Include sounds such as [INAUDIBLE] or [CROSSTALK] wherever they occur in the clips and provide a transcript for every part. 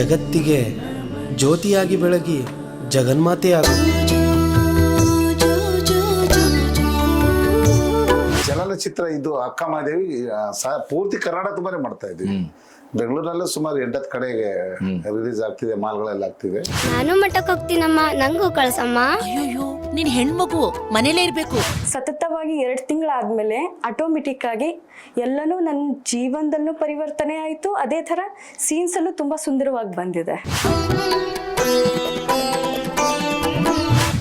ಜಗತ್ತಿಗೆ ಜ್ಯೋತಿಯಾಗಿ ಬೆಳಗಿ ಜಗನ್ಮಾತೆಯಾಗಿ ಚಲನಚಿತ್ರ ಇದು ಅಕ್ಕ ಮಾದೇವಿ ಸ- ಪೂರ್ತಿ ಕರ್ನಾಟಕ ತುಂಬಾನೇ ಮಾಡ್ತಾ ಇದ್ವಿ ಬೆಂಗಳೂರಲ್ಲೂ ಸುಮಾರು ಎಂಟತ್ತು ಕಡೆಗೆ ರಿಲೀಸ್ ಆಗ್ತಿದೆ ಮಾಲ್ಗಳೆಲ್ಲ ಆಗ್ತಿದೆ ನಾನು ಮಠಕ್ಕೆ ಹೋಗ್ತೀನಮ್ಮ ನಂಗೂ ಕಳ್ಸಮ್ಮ. ಅಯ್ಯೋಯ್ಯೋ ನೀನ್ ಹೆಣ್ಮಗು ಮನೇಲೇ ಇರ್ಬೇಕು. ಸತತವಾಗಿ ಎರಡು ತಿಂಗಳಾದ್ಮೇಲೆ ಆಟೋಮೆಟಿಕ್ ಆಗಿ ಎಲ್ಲನೂ ನನ್ನ ಜೀವನದಲ್ಲೂ ಪರಿವರ್ತನೆ ಆಯಿತು. ಅದೇ ಥರ ಸೀನ್ಸಲ್ಲೂ ತುಂಬ ಸುಂದರವಾಗಿ ಬಂದಿದೆ.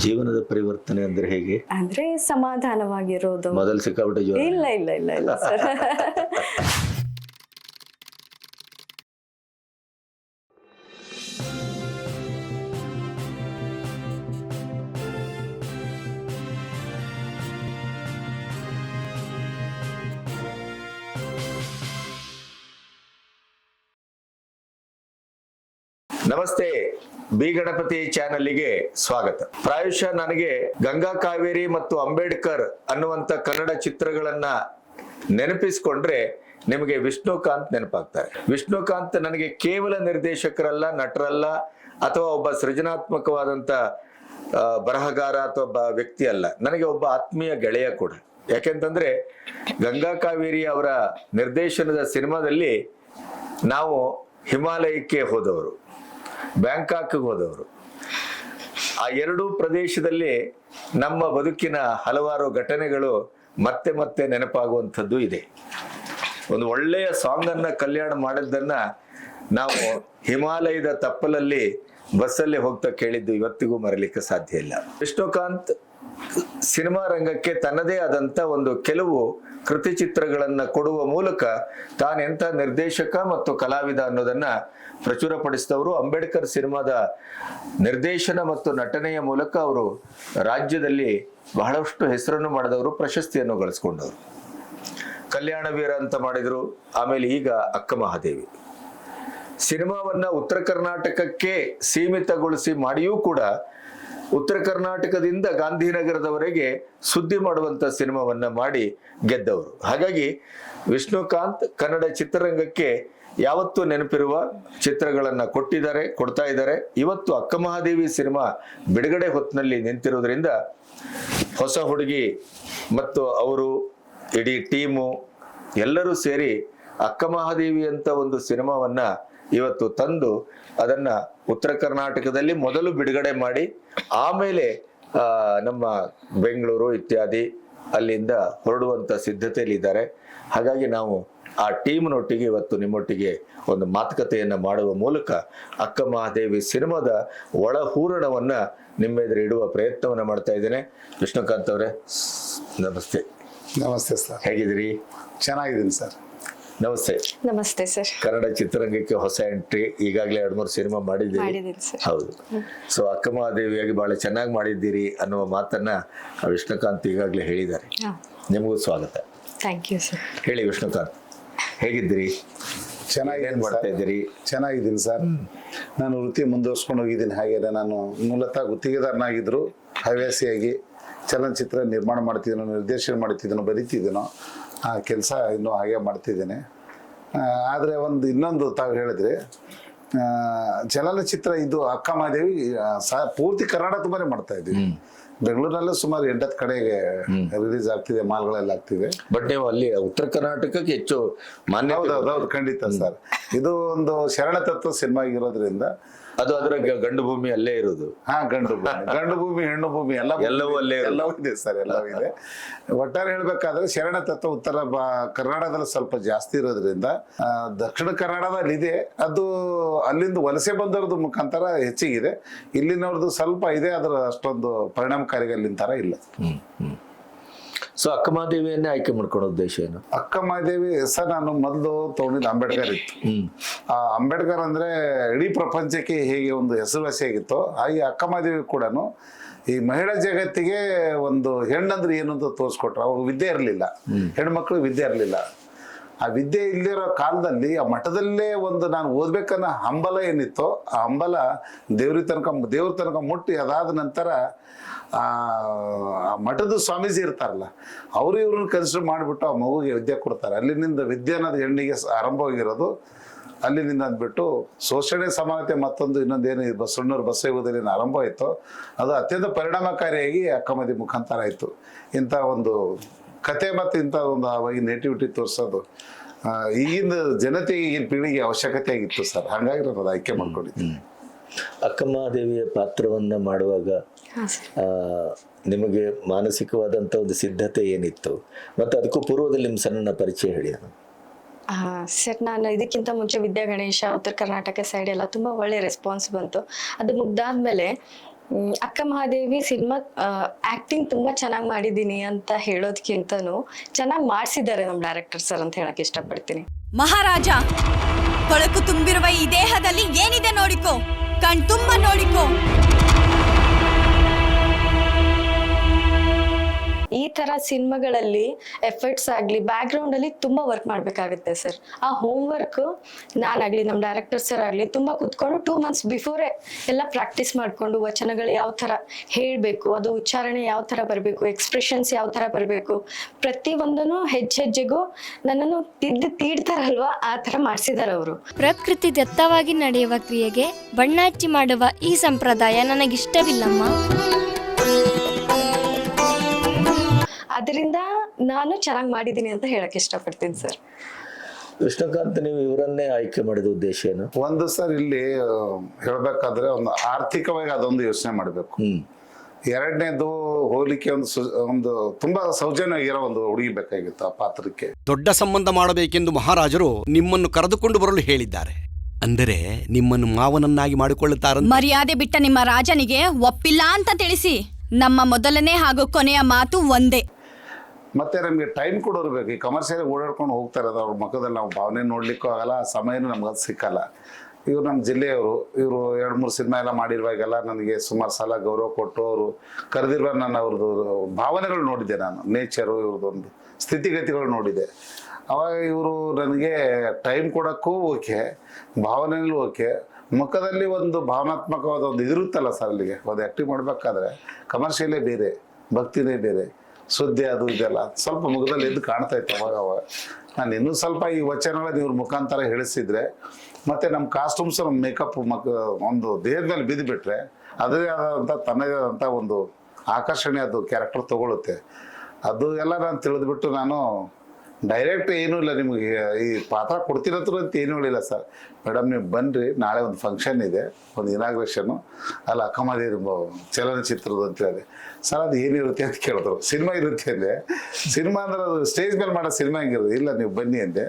ಜೀವನದ ಪರಿವರ್ತನೆ ಅಂದ್ರೆ ಹೇಗೆ? ಅಂದ್ರೆ ಸಮಾಧಾನವಾಗಿರೋದು. ಮೊದಲು ಸಿಕ್ಕಾಬಿಟ್ಟು ಇಲ್ಲ ಇಲ್ಲ ಇಲ್ಲ ಇಲ್ಲ ಸರ್ ನಮಸ್ತೆ, ಬಿ ಗಣಪತಿ ಚಾನಲ್ಗೆ ಸ್ವಾಗತ. ಪ್ರಾಯಶಃ ನನಗೆ ಗಂಗಾ ಕಾವೇರಿ ಮತ್ತು ಅಂಬೇಡ್ಕರ್ ಅನ್ನುವಂತ ಕನ್ನಡ ಚಿತ್ರಗಳನ್ನ ನೆನಪಿಸಿಕೊಂಡ್ರೆ ನಿಮಗೆ ವಿಷ್ಣುಕಾಂತ್ ನೆನಪಾಗ್ತಾರೆ. ವಿಷ್ಣುಕಾಂತ್ ನನಗೆ ಕೇವಲ ನಿರ್ದೇಶಕರಲ್ಲ, ನಟರಲ್ಲ, ಅಥವಾ ಒಬ್ಬ ಸೃಜನಾತ್ಮಕವಾದಂತ ಬರಹಗಾರ ಅಥವಾ ಒಬ್ಬ ವ್ಯಕ್ತಿ ಅಲ್ಲ. ನನಗೆ ಒಬ್ಬ ಆತ್ಮೀಯ ಗೆಳೆಯ ಕೂಡ. ಯಾಕೆಂತಂದ್ರೆ ಗಂಗಾ ಕಾವೇರಿ ಅವರ ನಿರ್ದೇಶನದ ಸಿನಿಮಾದಲ್ಲಿ ನಾವು ಹಿಮಾಲಯಕ್ಕೆ ಹೋದವರು. ಬ್ಯಾಂಕಾಕ್ಗೆ ಹೋದವರು. ಆ ಎರಡೂ ಪ್ರದೇಶದಲ್ಲಿ ನಮ್ಮ ಬದುಕಿನ ಹಲವಾರು ಘಟನೆಗಳು ಮತ್ತೆ ಮತ್ತೆ ನೆನಪಾಗುವಂಥದ್ದು ಇದೆ. ಒಂದು ಒಳ್ಳೆಯ ಸಾಂಗ್ ಅನ್ನ ಕಲ್ಯಾಣ ಮಾಡಿದ್ದನ್ನ ನಾವು ಹಿಮಾಲಯದ ತಪ್ಪಲಲ್ಲಿ ಬಸ್ಸಲ್ಲಿ ಹೋಗ್ತಾ ಕೇಳಿದ್ದು ಇವತ್ತಿಗೂ ಮರಲಿಕ್ಕೆ ಸಾಧ್ಯ ಇಲ್ಲ. ವಿಷ್ಣುಕಾಂತ್ ಸಿನಿಮಾ ರಂಗಕ್ಕೆ ತನ್ನದೇ ಆದಂತ ಒಂದು ಕೆಲವು ಕೃತಿ ಚಿತ್ರಗಳನ್ನ ಕೊಡುವ ಮೂಲಕ ತಾನೆಂತ ನಿರ್ದೇಶಕ ಮತ್ತು ಕಲಾವಿದ ಅನ್ನೋದನ್ನ ಪ್ರಚುರಪಡಿಸಿದವರು ಅಂಬೇಡ್ಕರ್ ಸಿನಿಮಾದ ನಿರ್ದೇಶನ ಮತ್ತು ನಟನೆಯ ಮೂಲಕ ಅವರು ರಾಜ್ಯದಲ್ಲಿ ಬಹಳಷ್ಟು ಹೆಸರನ್ನು ಮಾಡಿದವರು, ಪ್ರಶಸ್ತಿಯನ್ನು ಗಳಿಸ್ಕೊಂಡವರು. ಕಲ್ಯಾಣ ವೀರ ಅಂತ ಮಾಡಿದ್ರು, ಆಮೇಲೆ ಈಗ ಅಕ್ಕ ಮಹಾದೇವಿ. ಸಿನಿಮಾವನ್ನ ಉತ್ತರ ಕರ್ನಾಟಕಕ್ಕೆ ಸೀಮಿತಗೊಳಿಸಿ ಮಾಡಿಯೂ ಕೂಡ ಉತ್ತರ ಕರ್ನಾಟಕದಿಂದ ಗಾಂಧಿನಗರದವರೆಗೆ ಸುದ್ದಿ ಮಾಡುವಂತ ಸಿನಿಮಾವನ್ನ ಮಾಡಿ ಗೆದ್ದವರು. ಹಾಗಾಗಿ ವಿಷ್ಣುಕಾಂತ್ ಕನ್ನಡ ಚಿತ್ರರಂಗಕ್ಕೆ ಯಾವತ್ತೂ ನೆನಪಿರುವ ಚಿತ್ರಗಳನ್ನ ಕೊಟ್ಟಿದ್ದಾರೆ, ಕೊಡ್ತಾ ಇದ್ದಾರೆ. ಇವತ್ತು ಅಕ್ಕ ಮಹಾದೇವಿ ಸಿನಿಮಾ ಬಿಡುಗಡೆ ಹೊತ್ತಿನಲ್ಲಿ ನಿಂತಿರೋದ್ರಿಂದ ಹೊಸ ಹುಡುಗಿ ಮತ್ತು ಅವರು ಇಡೀ ಟೀಮು ಎಲ್ಲರೂ ಸೇರಿ ಅಕ್ಕ ಮಹಾದೇವಿ ಅಂತ ಒಂದು ಸಿನಿಮಾವನ್ನ ಇವತ್ತು ತಂದು ಅದನ್ನ ಉತ್ತರ ಕರ್ನಾಟಕದಲ್ಲಿ ಮೊದಲು ಬಿಡುಗಡೆ ಮಾಡಿ ಆಮೇಲೆ ನಮ್ಮ ಬೆಂಗಳೂರು ಇತ್ಯಾದಿ ಅಲ್ಲಿಂದ ಹೊರಡುವಂತ ಸಿದ್ಧತೆಯಲ್ಲಿ ಇದ್ದಾರೆ ಹಾಗಾಗಿ ನಾವು ಆ ಟೀಮ್ನೊಟ್ಟಿಗೆ ಇವತ್ತು ನಿಮ್ಮೊಟ್ಟಿಗೆ ಒಂದು ಮಾತುಕತೆಯನ್ನ ಮಾಡುವ ಮೂಲಕ ಅಕ್ಕ ಮಹಾದೇವಿ ಸಿನಿಮಾದ ಒಳ ಹೂರಣವನ್ನ ನಿಮ್ಮ ಎದುರು ಇಡುವ ಪ್ರಯತ್ನವನ್ನ ಮಾಡ್ತಾ ಇದ್ದೇನೆ. ವಿಷ್ಣುಕಾಂತ್ ಅವರೇ ನಮಸ್ತೆ. ನಮಸ್ತೆ ಸರ್. ಹೇಗಿದ್ದೀರಿ? ಚೆನ್ನಾಗಿದ್ದೀನಿ ಸರ್. ನಮಸ್ತೆ. ನಮಸ್ತೆ ಸರ್. ಕನ್ನಡ ಚಿತ್ರರಂಗಕ್ಕೆ ಹೊಸ ಎಂಟ್ರಿ ಈಗಾಗಲೇ ಎರಡು ಮೂರು ಸಿನಿಮಾ ಮಾಡಿದ್ದೀರಿ. ಮಾಡಿದ್ದೀನಿ ಸರ್. ಹೌದು. ಸೊ ಅಕ್ಕ ಮಹಾದೇವಿಯಾಗಿ ಬಹಳ ಚೆನ್ನಾಗಿ ಮಾಡಿದ್ದೀರಿ ಅನ್ನುವ ಮಾತನ್ನ ವಿಷ್ಣುಕಾಂತ್ ಈಗಾಗಲೇ ಹೇಳಿದ್ದಾರೆ. ನಿಮಗೂ ಸ್ವಾಗತ. ಥ್ಯಾಂಕ್ ಯು ಸರ್ ಹೇಳಿ ವಿಷ್ಣುಕಾಂತ್ ಹೇಗಿದ್ದೀರಿ? ಚೆನ್ನಾಗಿ ಚೆನ್ನಾಗಿದ್ದೀನಿ ಮಾಡ್ತಾ ಇದ್ದೀರಿ? ಚೆನ್ನಾಗಿದ್ದೀನಿ ಸರ್. ನಾನು ವೃತ್ತಿ ಮುಂದುವರ್ಸ್ಕೊಂಡು ಹೋಗಿದ್ದೀನಿ. ಹಾಗೆ ನಾನು ಮೂಲತಃ ಗುತ್ತಿಗೆದಾರನಾಗಿದ್ರು. ಹವ್ಯಾಸಿಯಾಗಿ ಚಲನಚಿತ್ರ ನಿರ್ಮಾಣ ಮಾಡ್ತಿದ್ದೀನೋ ನಿರ್ದೇಶನ ಮಾಡ್ತಿದ್ದೀನೋ ಬರಿತಿದ್ದೀನೋ. ಆ ಕೆಲಸ ಇನ್ನೂ ಹಾಗೆ ಮಾಡ್ತಿದ್ದೇನೆ. ಆದರೆ ಒಂದು ಇನ್ನೊಂದು ತಾವು ಹೇಳಿದ್ರೆ ಚಲನಚಿತ್ರ ಇದು ಅಕ್ಕ ಮಾದೇವಿ ಸ- ಪೂರ್ತಿ ಕರ್ನಾಟಕ ತುಂಬಾನೇ ಮಾಡ್ತಾ ಇದ್ವಿ ಬೆಂಗಳೂರಲ್ಲೂ ಸುಮಾರು ಎಂಟತ್ತು ಕಡೆಗೆ ರಿಲೀಸ್ ಆಗ್ತಿದೆ ಮಾಲ್ಗಳೆಲ್ಲ ಆಗ್ತಿದೆ. ಬಟ್ ನೀವು ಅಲ್ಲಿ ಉತ್ತರ ಕರ್ನಾಟಕಕ್ಕೆ ಹೆಚ್ಚು ಮಾನ್ಯ ಹೌದು ಖಂಡಿತ ಸರ್. ಇದು ಒಂದು ಶರಣ ತತ್ವ ಸಿನಿಮಾ ಆಗಿರೋದ್ರಿಂದ ಅದು ಅದರ ಗಂಡು ಭೂಮಿ ಅಲ್ಲೇ ಇರೋದು. ಹಾ ಗಂಡು ಭೂಮಿ. [LAUGHS] ಗಂಡು ಭೂಮಿ ಹೆಣ್ಣು ಭೂಮಿ ಎಲ್ಲ ಎಲ್ಲವೂ ಅಲ್ಲೇ. ಎಲ್ಲವೂ ಇದೆ ಸರ್ ಎಲ್ಲವೂ ಇದೆ. ಒಟ್ಟಾರೆ ಹೇಳ್ಬೇಕಾದ್ರೆ ಶರಣ ತತ್ವ ಉತ್ತರ ಬಾ ಕರ್ನಾಟಕದಲ್ಲಿ ಸ್ವಲ್ಪ ಜಾಸ್ತಿ ಇರೋದ್ರಿಂದ ದಕ್ಷಿಣ ಕನ್ನಡದಲ್ಲಿ ಇದೆ. ಅದು ಅಲ್ಲಿಂದ ವಲಸೆ ಬಂದವ್ರದ್ದು ಮುಖಾಂತರ ಹೆಚ್ಚಿಗಿದೆ. ಇಲ್ಲಿನವ್ರದ್ದು ಸ್ವಲ್ಪ ಇದೆ ಅದರ ಅಷ್ಟೊಂದು ಪರಿಣಾಮಕಾರಿ ಅಲ್ಲಿನ ತರ ಇಲ್ಲ ಸೊ ಅಕ್ಕಮಹಾದೇವಿಯನ್ನೇ ಆಯ್ಕೆ ಮಾಡ್ಕೊಳ್ಳೋ ಉದ್ದೇಶ ಏನು? ಅಕ್ಕಮಹಾದೇವಿ ಹೆಸರು ಸರ್ ನಾನು ಮೊದಲು ತಗೊಂಡಿದ್ದು ಅಂಬೇಡ್ಕರ್ ಇತ್ತು. ಆ ಅಂಬೇಡ್ಕರ್ ಅಂದ್ರೆ ಇಡೀ ಪ್ರಪಂಚಕ್ಕೆ ಹೇಗೆ ಒಂದು ಹೆಸರುವಾಸಿಯಾಗಿತ್ತೋ ಹಾಗೆ ಅಕ್ಕ ಮಹಾದೇವಿ ಕೂಡ ಈ ಮಹಿಳಾ ಜಗತ್ತಿಗೆ ಒಂದು ಹೆಣ್ಣಂದ್ರೆ ಏನು ಅಂತ ತೋರಿಸ್ಕೊಟ್ರು. ಅವಾಗ ವಿದ್ಯೆ ಇರಲಿಲ್ಲ. ಹೆಣ್ಮಕ್ಳು ವಿದ್ಯೆ ಇರಲಿಲ್ಲ. ಆ ವಿದ್ಯೆ ಇಲ್ಲಿರೋ ಕಾಲದಲ್ಲಿ ಆ ಮಠದಲ್ಲೇ ಒಂದು ನಾನು ಓದ್ಬೇಕನ್ನೋ ಹಂಬಲ ಏನಿತ್ತೋ, ಆ ಹಂಬಲ ದೇವ್ರ ತನಕ ದೇವ್ರ ತನಕ ಮುಟ್ಟಿ ಅದಾದ ನಂತರ, ಆ ಮಠದ ಸ್ವಾಮೀಜಿ ಇರ್ತಾರಲ್ಲ, ಅವರು ಇವ್ರನ್ನ ಕನ್ಸಿಡರ್ ಮಾಡಿಬಿಟ್ಟು ಆ ಮಗುಗೆ ವಿದ್ಯೆ ಕೊಡ್ತಾರೆ. ಅಲ್ಲಿನಿಂದ ವಿದ್ಯೆ ಅನ್ನೋದು ಹೆಣ್ಣಿಗೆ ಆರಂಭವಾಗಿರೋದು. ಅಲ್ಲಿನಿಂದ ಅಂದ್ಬಿಟ್ಟು ಶೋಷಣೆ ಸಮಾನತೆ ಮತ್ತೊಂದು ಇನ್ನೊಂದೇನು ಈ ಬಸವಣ್ಣವ್ರ ಬಸವಯುಗದಲ್ಲಿ ಆರಂಭ ಆಯಿತು. ಅದು ಅತ್ಯಂತ ಪರಿಣಾಮಕಾರಿಯಾಗಿ ಅಕ್ಕಮದಿ ಮುಖಾಂತರ ಆಯಿತು. ಇಂಥ ಒಂದು ಕತೆ ಮತ್ತು ಇಂಥ ಒಂದು ನೆಟಿವಿಟಿ ನೇಟಿವಿಟಿ ತೋರಿಸೋದು. ಈಗಿನ ಜನತೆಗೆ ಈಗಿನ ಪೀಳಿಗೆ ಅವಶ್ಯಕತೆ ಆಗಿತ್ತು ಸರ್. ಹಾಗಾಗಿ ನಾನು ಅದು ಆಯ್ಕೆ ಮಾಡ್ಕೊಂಡಿದ್ದೀನಿ ಅಕ್ಕಮಹಾದೇವಿಯ ಪಾತ್ರವನ್ನ ಮಾಡುವಾಗ ಆ, ನಿಮಗೆ ಮಾನಸಿಕವಾದಂಥ ಒಂದು ಸಿದ್ಧತೆ ಏನಿತ್ತು? ಮತ್ತು ಅದಕ್ಕೂ ಪೂರ್ವದಲ್ಲಿ ನಿಮ್ಮ ಸಣ್ಣ ಪರಿಚಯ ಹೇಳಿ. ಸರ್ ನಾನು ಇದಕ್ಕಿಂತ ಮುಂಚೆ ವಿದ್ಯಾ ಗಣೇಶ ಉತ್ತರ ಕರ್ನಾಟಕ ಸೈಡ್ ಎಲ್ಲ ತುಂಬ ಒಳ್ಳೆ ರೆಸ್ಪಾನ್ಸ್ ಬಂತು. ಅದು ಮುಗ್ದಾದ್ಮೇಲೆ ಅಕ್ಕ ಮಹಾದೇವಿ ಸಿನಿಮಾ ಆಕ್ಟಿಂಗ್ ತುಂಬಾ ಚೆನ್ನಾಗಿ ಮಾಡಿದ್ದೀನಿ ಅಂತ ಹೇಳೋದಕ್ಕಿಂತನೂ ಚೆನ್ನಾಗಿ ಮಾಡಿಸಿದ್ದಾರೆ ನಮ್ಮ ಡೈರೆಕ್ಟರ್ ಸರ್ ಅಂತ ಹೇಳಕ್ ಇಷ್ಟಪಡ್ತೀನಿ. ಮಹಾರಾಜ, ಕೊಳಕು ತುಂಬಿರುವ ಈ ದೇಹದಲ್ಲಿ ಏನಿದೆ ನೋಡಿಕೋ, ಕಣ್ ತುಂಬಾ ನೋಡಿಕೋ. ಈ ತರ ಸಿನಿಮಾಗಳಲ್ಲಿ ಎಫರ್ಟ್ಸ್ ಆಗಲಿ ಬ್ಯಾಕ್ಗ್ರೌಂಡ್ ಅಲ್ಲಿ ತುಂಬಾ ವರ್ಕ್ ಮಾಡ್ಬೇಕಾಗುತ್ತೆ ಸರ್ ಆ ಹೋಮ್ ವರ್ಕ್ ನಾನಾಗ್ಲಿ ನಮ್ಮ ಡೈರೆಕ್ಟರ್ ಸರ್ ಆಗಲಿ ತುಂಬಾ ಕುತ್ಕೊಂಡು ಟೂ ಮಂತ್ಸ್ ಬಿಫೋರೇ ಎಲ್ಲ ಪ್ರಾಕ್ಟೀಸ್ ಮಾಡ್ಕೊಂಡು ವಚನಗಳು ಯಾವ ತರ ಹೇಳ್ಬೇಕು, ಅದು ಉಚ್ಚಾರಣೆ ಯಾವ ತರ ಬರಬೇಕು ಎಕ್ಸ್ಪ್ರೆಷನ್ಸ್ ಯಾವ ತರ ಬರಬೇಕು, ಪ್ರತಿ ಒಂದನು ಹೆಜ್ಜೆ ಹೆಜ್ಜೆಗೂ ನನ್ನನ್ನು ತಿದ್ದು ತೀಡ್ತಾರಲ್ವಾ ಆ ತರ ಮಾಡಿಸಿದಾರೆ ಅವರು. ಪ್ರಕೃತಿ ದತ್ತವಾಗಿ ನಡೆಯುವ ಕ್ರಿಯೆಗೆ ಬಣ್ಣ ಹಚ್ಚಿ ಮಾಡುವ ಈ ಸಂಪ್ರದಾಯ ನನಗಿಷ್ಟವಿಲ್ಲಮ್ಮ. ಅದರಿಂದ ನಾನು ಚೆನ್ನಾಗಿ ಮಾಡಿದ್ದೀನಿ ಅಂತ ಹೇಳಕ್ ಇಷ್ಟಪಡ್ತೀನಿ ಸರ್. ಕೃಷ್ಣಕಾಂತ್ ನೀವು ಇವರನ್ನೇ ಆಯ್ಕೆ ಮಾಡಿದ ಉದ್ದೇಶ ಏನು? ಒಂದು ಸರ್ ಇಲ್ಲಿ ಹೇಳಬೇಕಾದ್ರೆ ಒಂದು ಆರ್ಥಿಕವಾಗಿ ಅದೊಂದು ಯೋಚನೆ ಮಾಡಬೇಕು. ಎರಡನೇದು ಹೋಲಿಕೆ ಒಂದು ಸು- ಒಂದು ತುಂಬಾ ಸೌಜನ್ಯವಾಗಿರೋ ಒಂದು ಹುಡುಗಿ ಬೇಕಾಗಿತ್ತು ಆ ಪಾತ್ರಕ್ಕೆ. ದೊಡ್ಡ ಸಂಬಂಧ ಮಾಡಬೇಕೆಂದು ಮಹಾರಾಜರು ನಿಮ್ಮನ್ನು ಕರೆದುಕೊಂಡು ಬರಲು ಹೇಳಿದ್ದಾರೆ. ಅಂದರೆ ನಿಮ್ಮನ್ನು ಮಾವನನ್ನಾಗಿ ಮಾಡಿಕೊಳ್ಳುತ್ತಾರೆ ಮರ್ಯಾದೆ ಬಿಟ್ಟ ನಿಮ್ಮ ರಾಜನಿಗೆ ಒಪ್ಪಿಲ್ಲ ಅಂತ ತಿಳಿಸಿ. ನಮ್ಮ ಮೊದಲನೇ ಹಾಗೂ ಕೊನೆಯ ಮಾತು ಒಂದೇ. ಮತ್ತೆ ನಮಗೆ ಟೈಮ್ ಕೊಡೋರು ಬೇಕು. ಈ ಕಮರ್ಷಿಯಲ್ ಓಡಾಡ್ಕೊಂಡು ಹೋಗ್ತಾರೆ ಅದು ಅವ್ರ ಮುಖದಲ್ಲಿ ನಾವು ಭಾವನೆ ನೋಡ್ಲಿಕ್ಕೂ ಆಗಲ್ಲ, ಆ ಸಮಯನೂ ನಮ್ಗೆ ಅದು ಸಿಕ್ಕಲ್ಲ. ಇವ್ರು ನಮ್ಮ ಜಿಲ್ಲೆಯವರು, ಇವರು ಎರಡು ಮೂರು ಸಿನಿಮಾ ಎಲ್ಲ ಮಾಡಿರುವಾಗೆಲ್ಲ ನನಗೆ ಸುಮಾರು ಸಲ ಗೌರವ ಕೊಟ್ಟು ಅವರು ಕರೆದಿರುವ ನಾನು ಅವ್ರದ್ದು ಭಾವನೆಗಳು ನೋಡಿದ್ದೆ ನಾನು. ನೇಚರು ಇವ್ರದ್ದೊಂದು ಸ್ಥಿತಿಗತಿಗಳು ನೋಡಿದೆ ಅವಾಗ ಇವರು ನನಗೆ ಟೈಮ್ ಕೊಡೋಕ್ಕೂ ಓಕೆ ಭಾವನೆಯಲ್ಲೂ ಓಕೆ ಮುಖದಲ್ಲಿ ಒಂದು ಭಾವನಾತ್ಮಕವಾದ ಒಂದು ಇದಿರುತ್ತಲ್ಲ ಸರ್ ಅಲ್ಲಿಗೆ. ಒಂದು ಆ್ಯಕ್ಟಿವ್ ಮಾಡಬೇಕಾದ್ರೆ ಕಮರ್ಷಿಯಲೇ ಬೇರೆ, ಭಕ್ತಿನೇ ಬೇರೆ. ಸುದ್ದಿ ಅದು ಇದೆಲ್ಲ. ಸ್ವಲ್ಪ ಮುಖದಲ್ಲಿ ಎದ್ದು ಕಾಣ್ತಾ ಇತ್ತು ಅವಾಗ ಅವಾಗ. ನಾನು ಇನ್ನೂ ಸ್ವಲ್ಪ ಈ ವಚನಗಳನ್ನ ಇವ್ರ ಮುಖಾಂತರ ಹೇಳಿಸಿದ್ರೆ, ಮತ್ತೆ ನಮ್ಮ ಕಾಸ್ಟ್ಯೂಮ್ಸ್ ನಮ್ಮ ಮೇಕಪ್ ಮಕ್, ಒಂದು ದೇಹದ ಮೇಲೆ ಬಿದ್ದುಬಿಟ್ರೆ ಅದೇ ಆದಂಥ ತನ್ನದೇ ಆದಂಥ ಒಂದು ಆಕರ್ಷಣೆ ಅದು ಕ್ಯಾರೆಕ್ಟರ್ ತಗೊಳುತ್ತೆ. ಅದು ಎಲ್ಲ ನಾನು ತಿಳಿದ್ಬಿಟ್ಟು ನಾನು ಡೈರೆಕ್ಟ್ ಏನೂ ಇಲ್ಲ ನಿಮಗೆ. ಈ ಪಾತ್ರ ಕೊಡ್ತಿರತ್ರ ಅಂತ ಏನೂ ಹೇಳಿಲ್ಲ ಸರ್. ಮೇಡಮ್ ನೀವು ಬನ್ನಿರಿ ನಾಳೆ ಒಂದು ಫಂಕ್ಷನ್ ಇದೆ, ಒಂದು ಇನಾಗ್ರೇಷನ್ನು ಅಲ್ಲ ಅಕ್ಕಮದೇ ಚಲನಚಿತ್ರದ ಅಂತ ಹೇಳಿದೆ ಸರ್, ಅದು ಏನಿರುತ್ತೆ ಅಂತ ಕೇಳಿದ್ರು. ಸಿನಿಮಾ ಇರುತ್ತೆ ಅಂದೆ. ಸಿನಿಮಾ ಅಂದ್ರೆ ಅದು ಸ್ಟೇಜ್ ಮೇಲೆ ಮಾಡೋ ಸಿನಿಮಾ ಹೆಂಗಿರೋದು ಇಲ್ಲ, ನೀವು ಬನ್ನಿ ಅಂದೆ.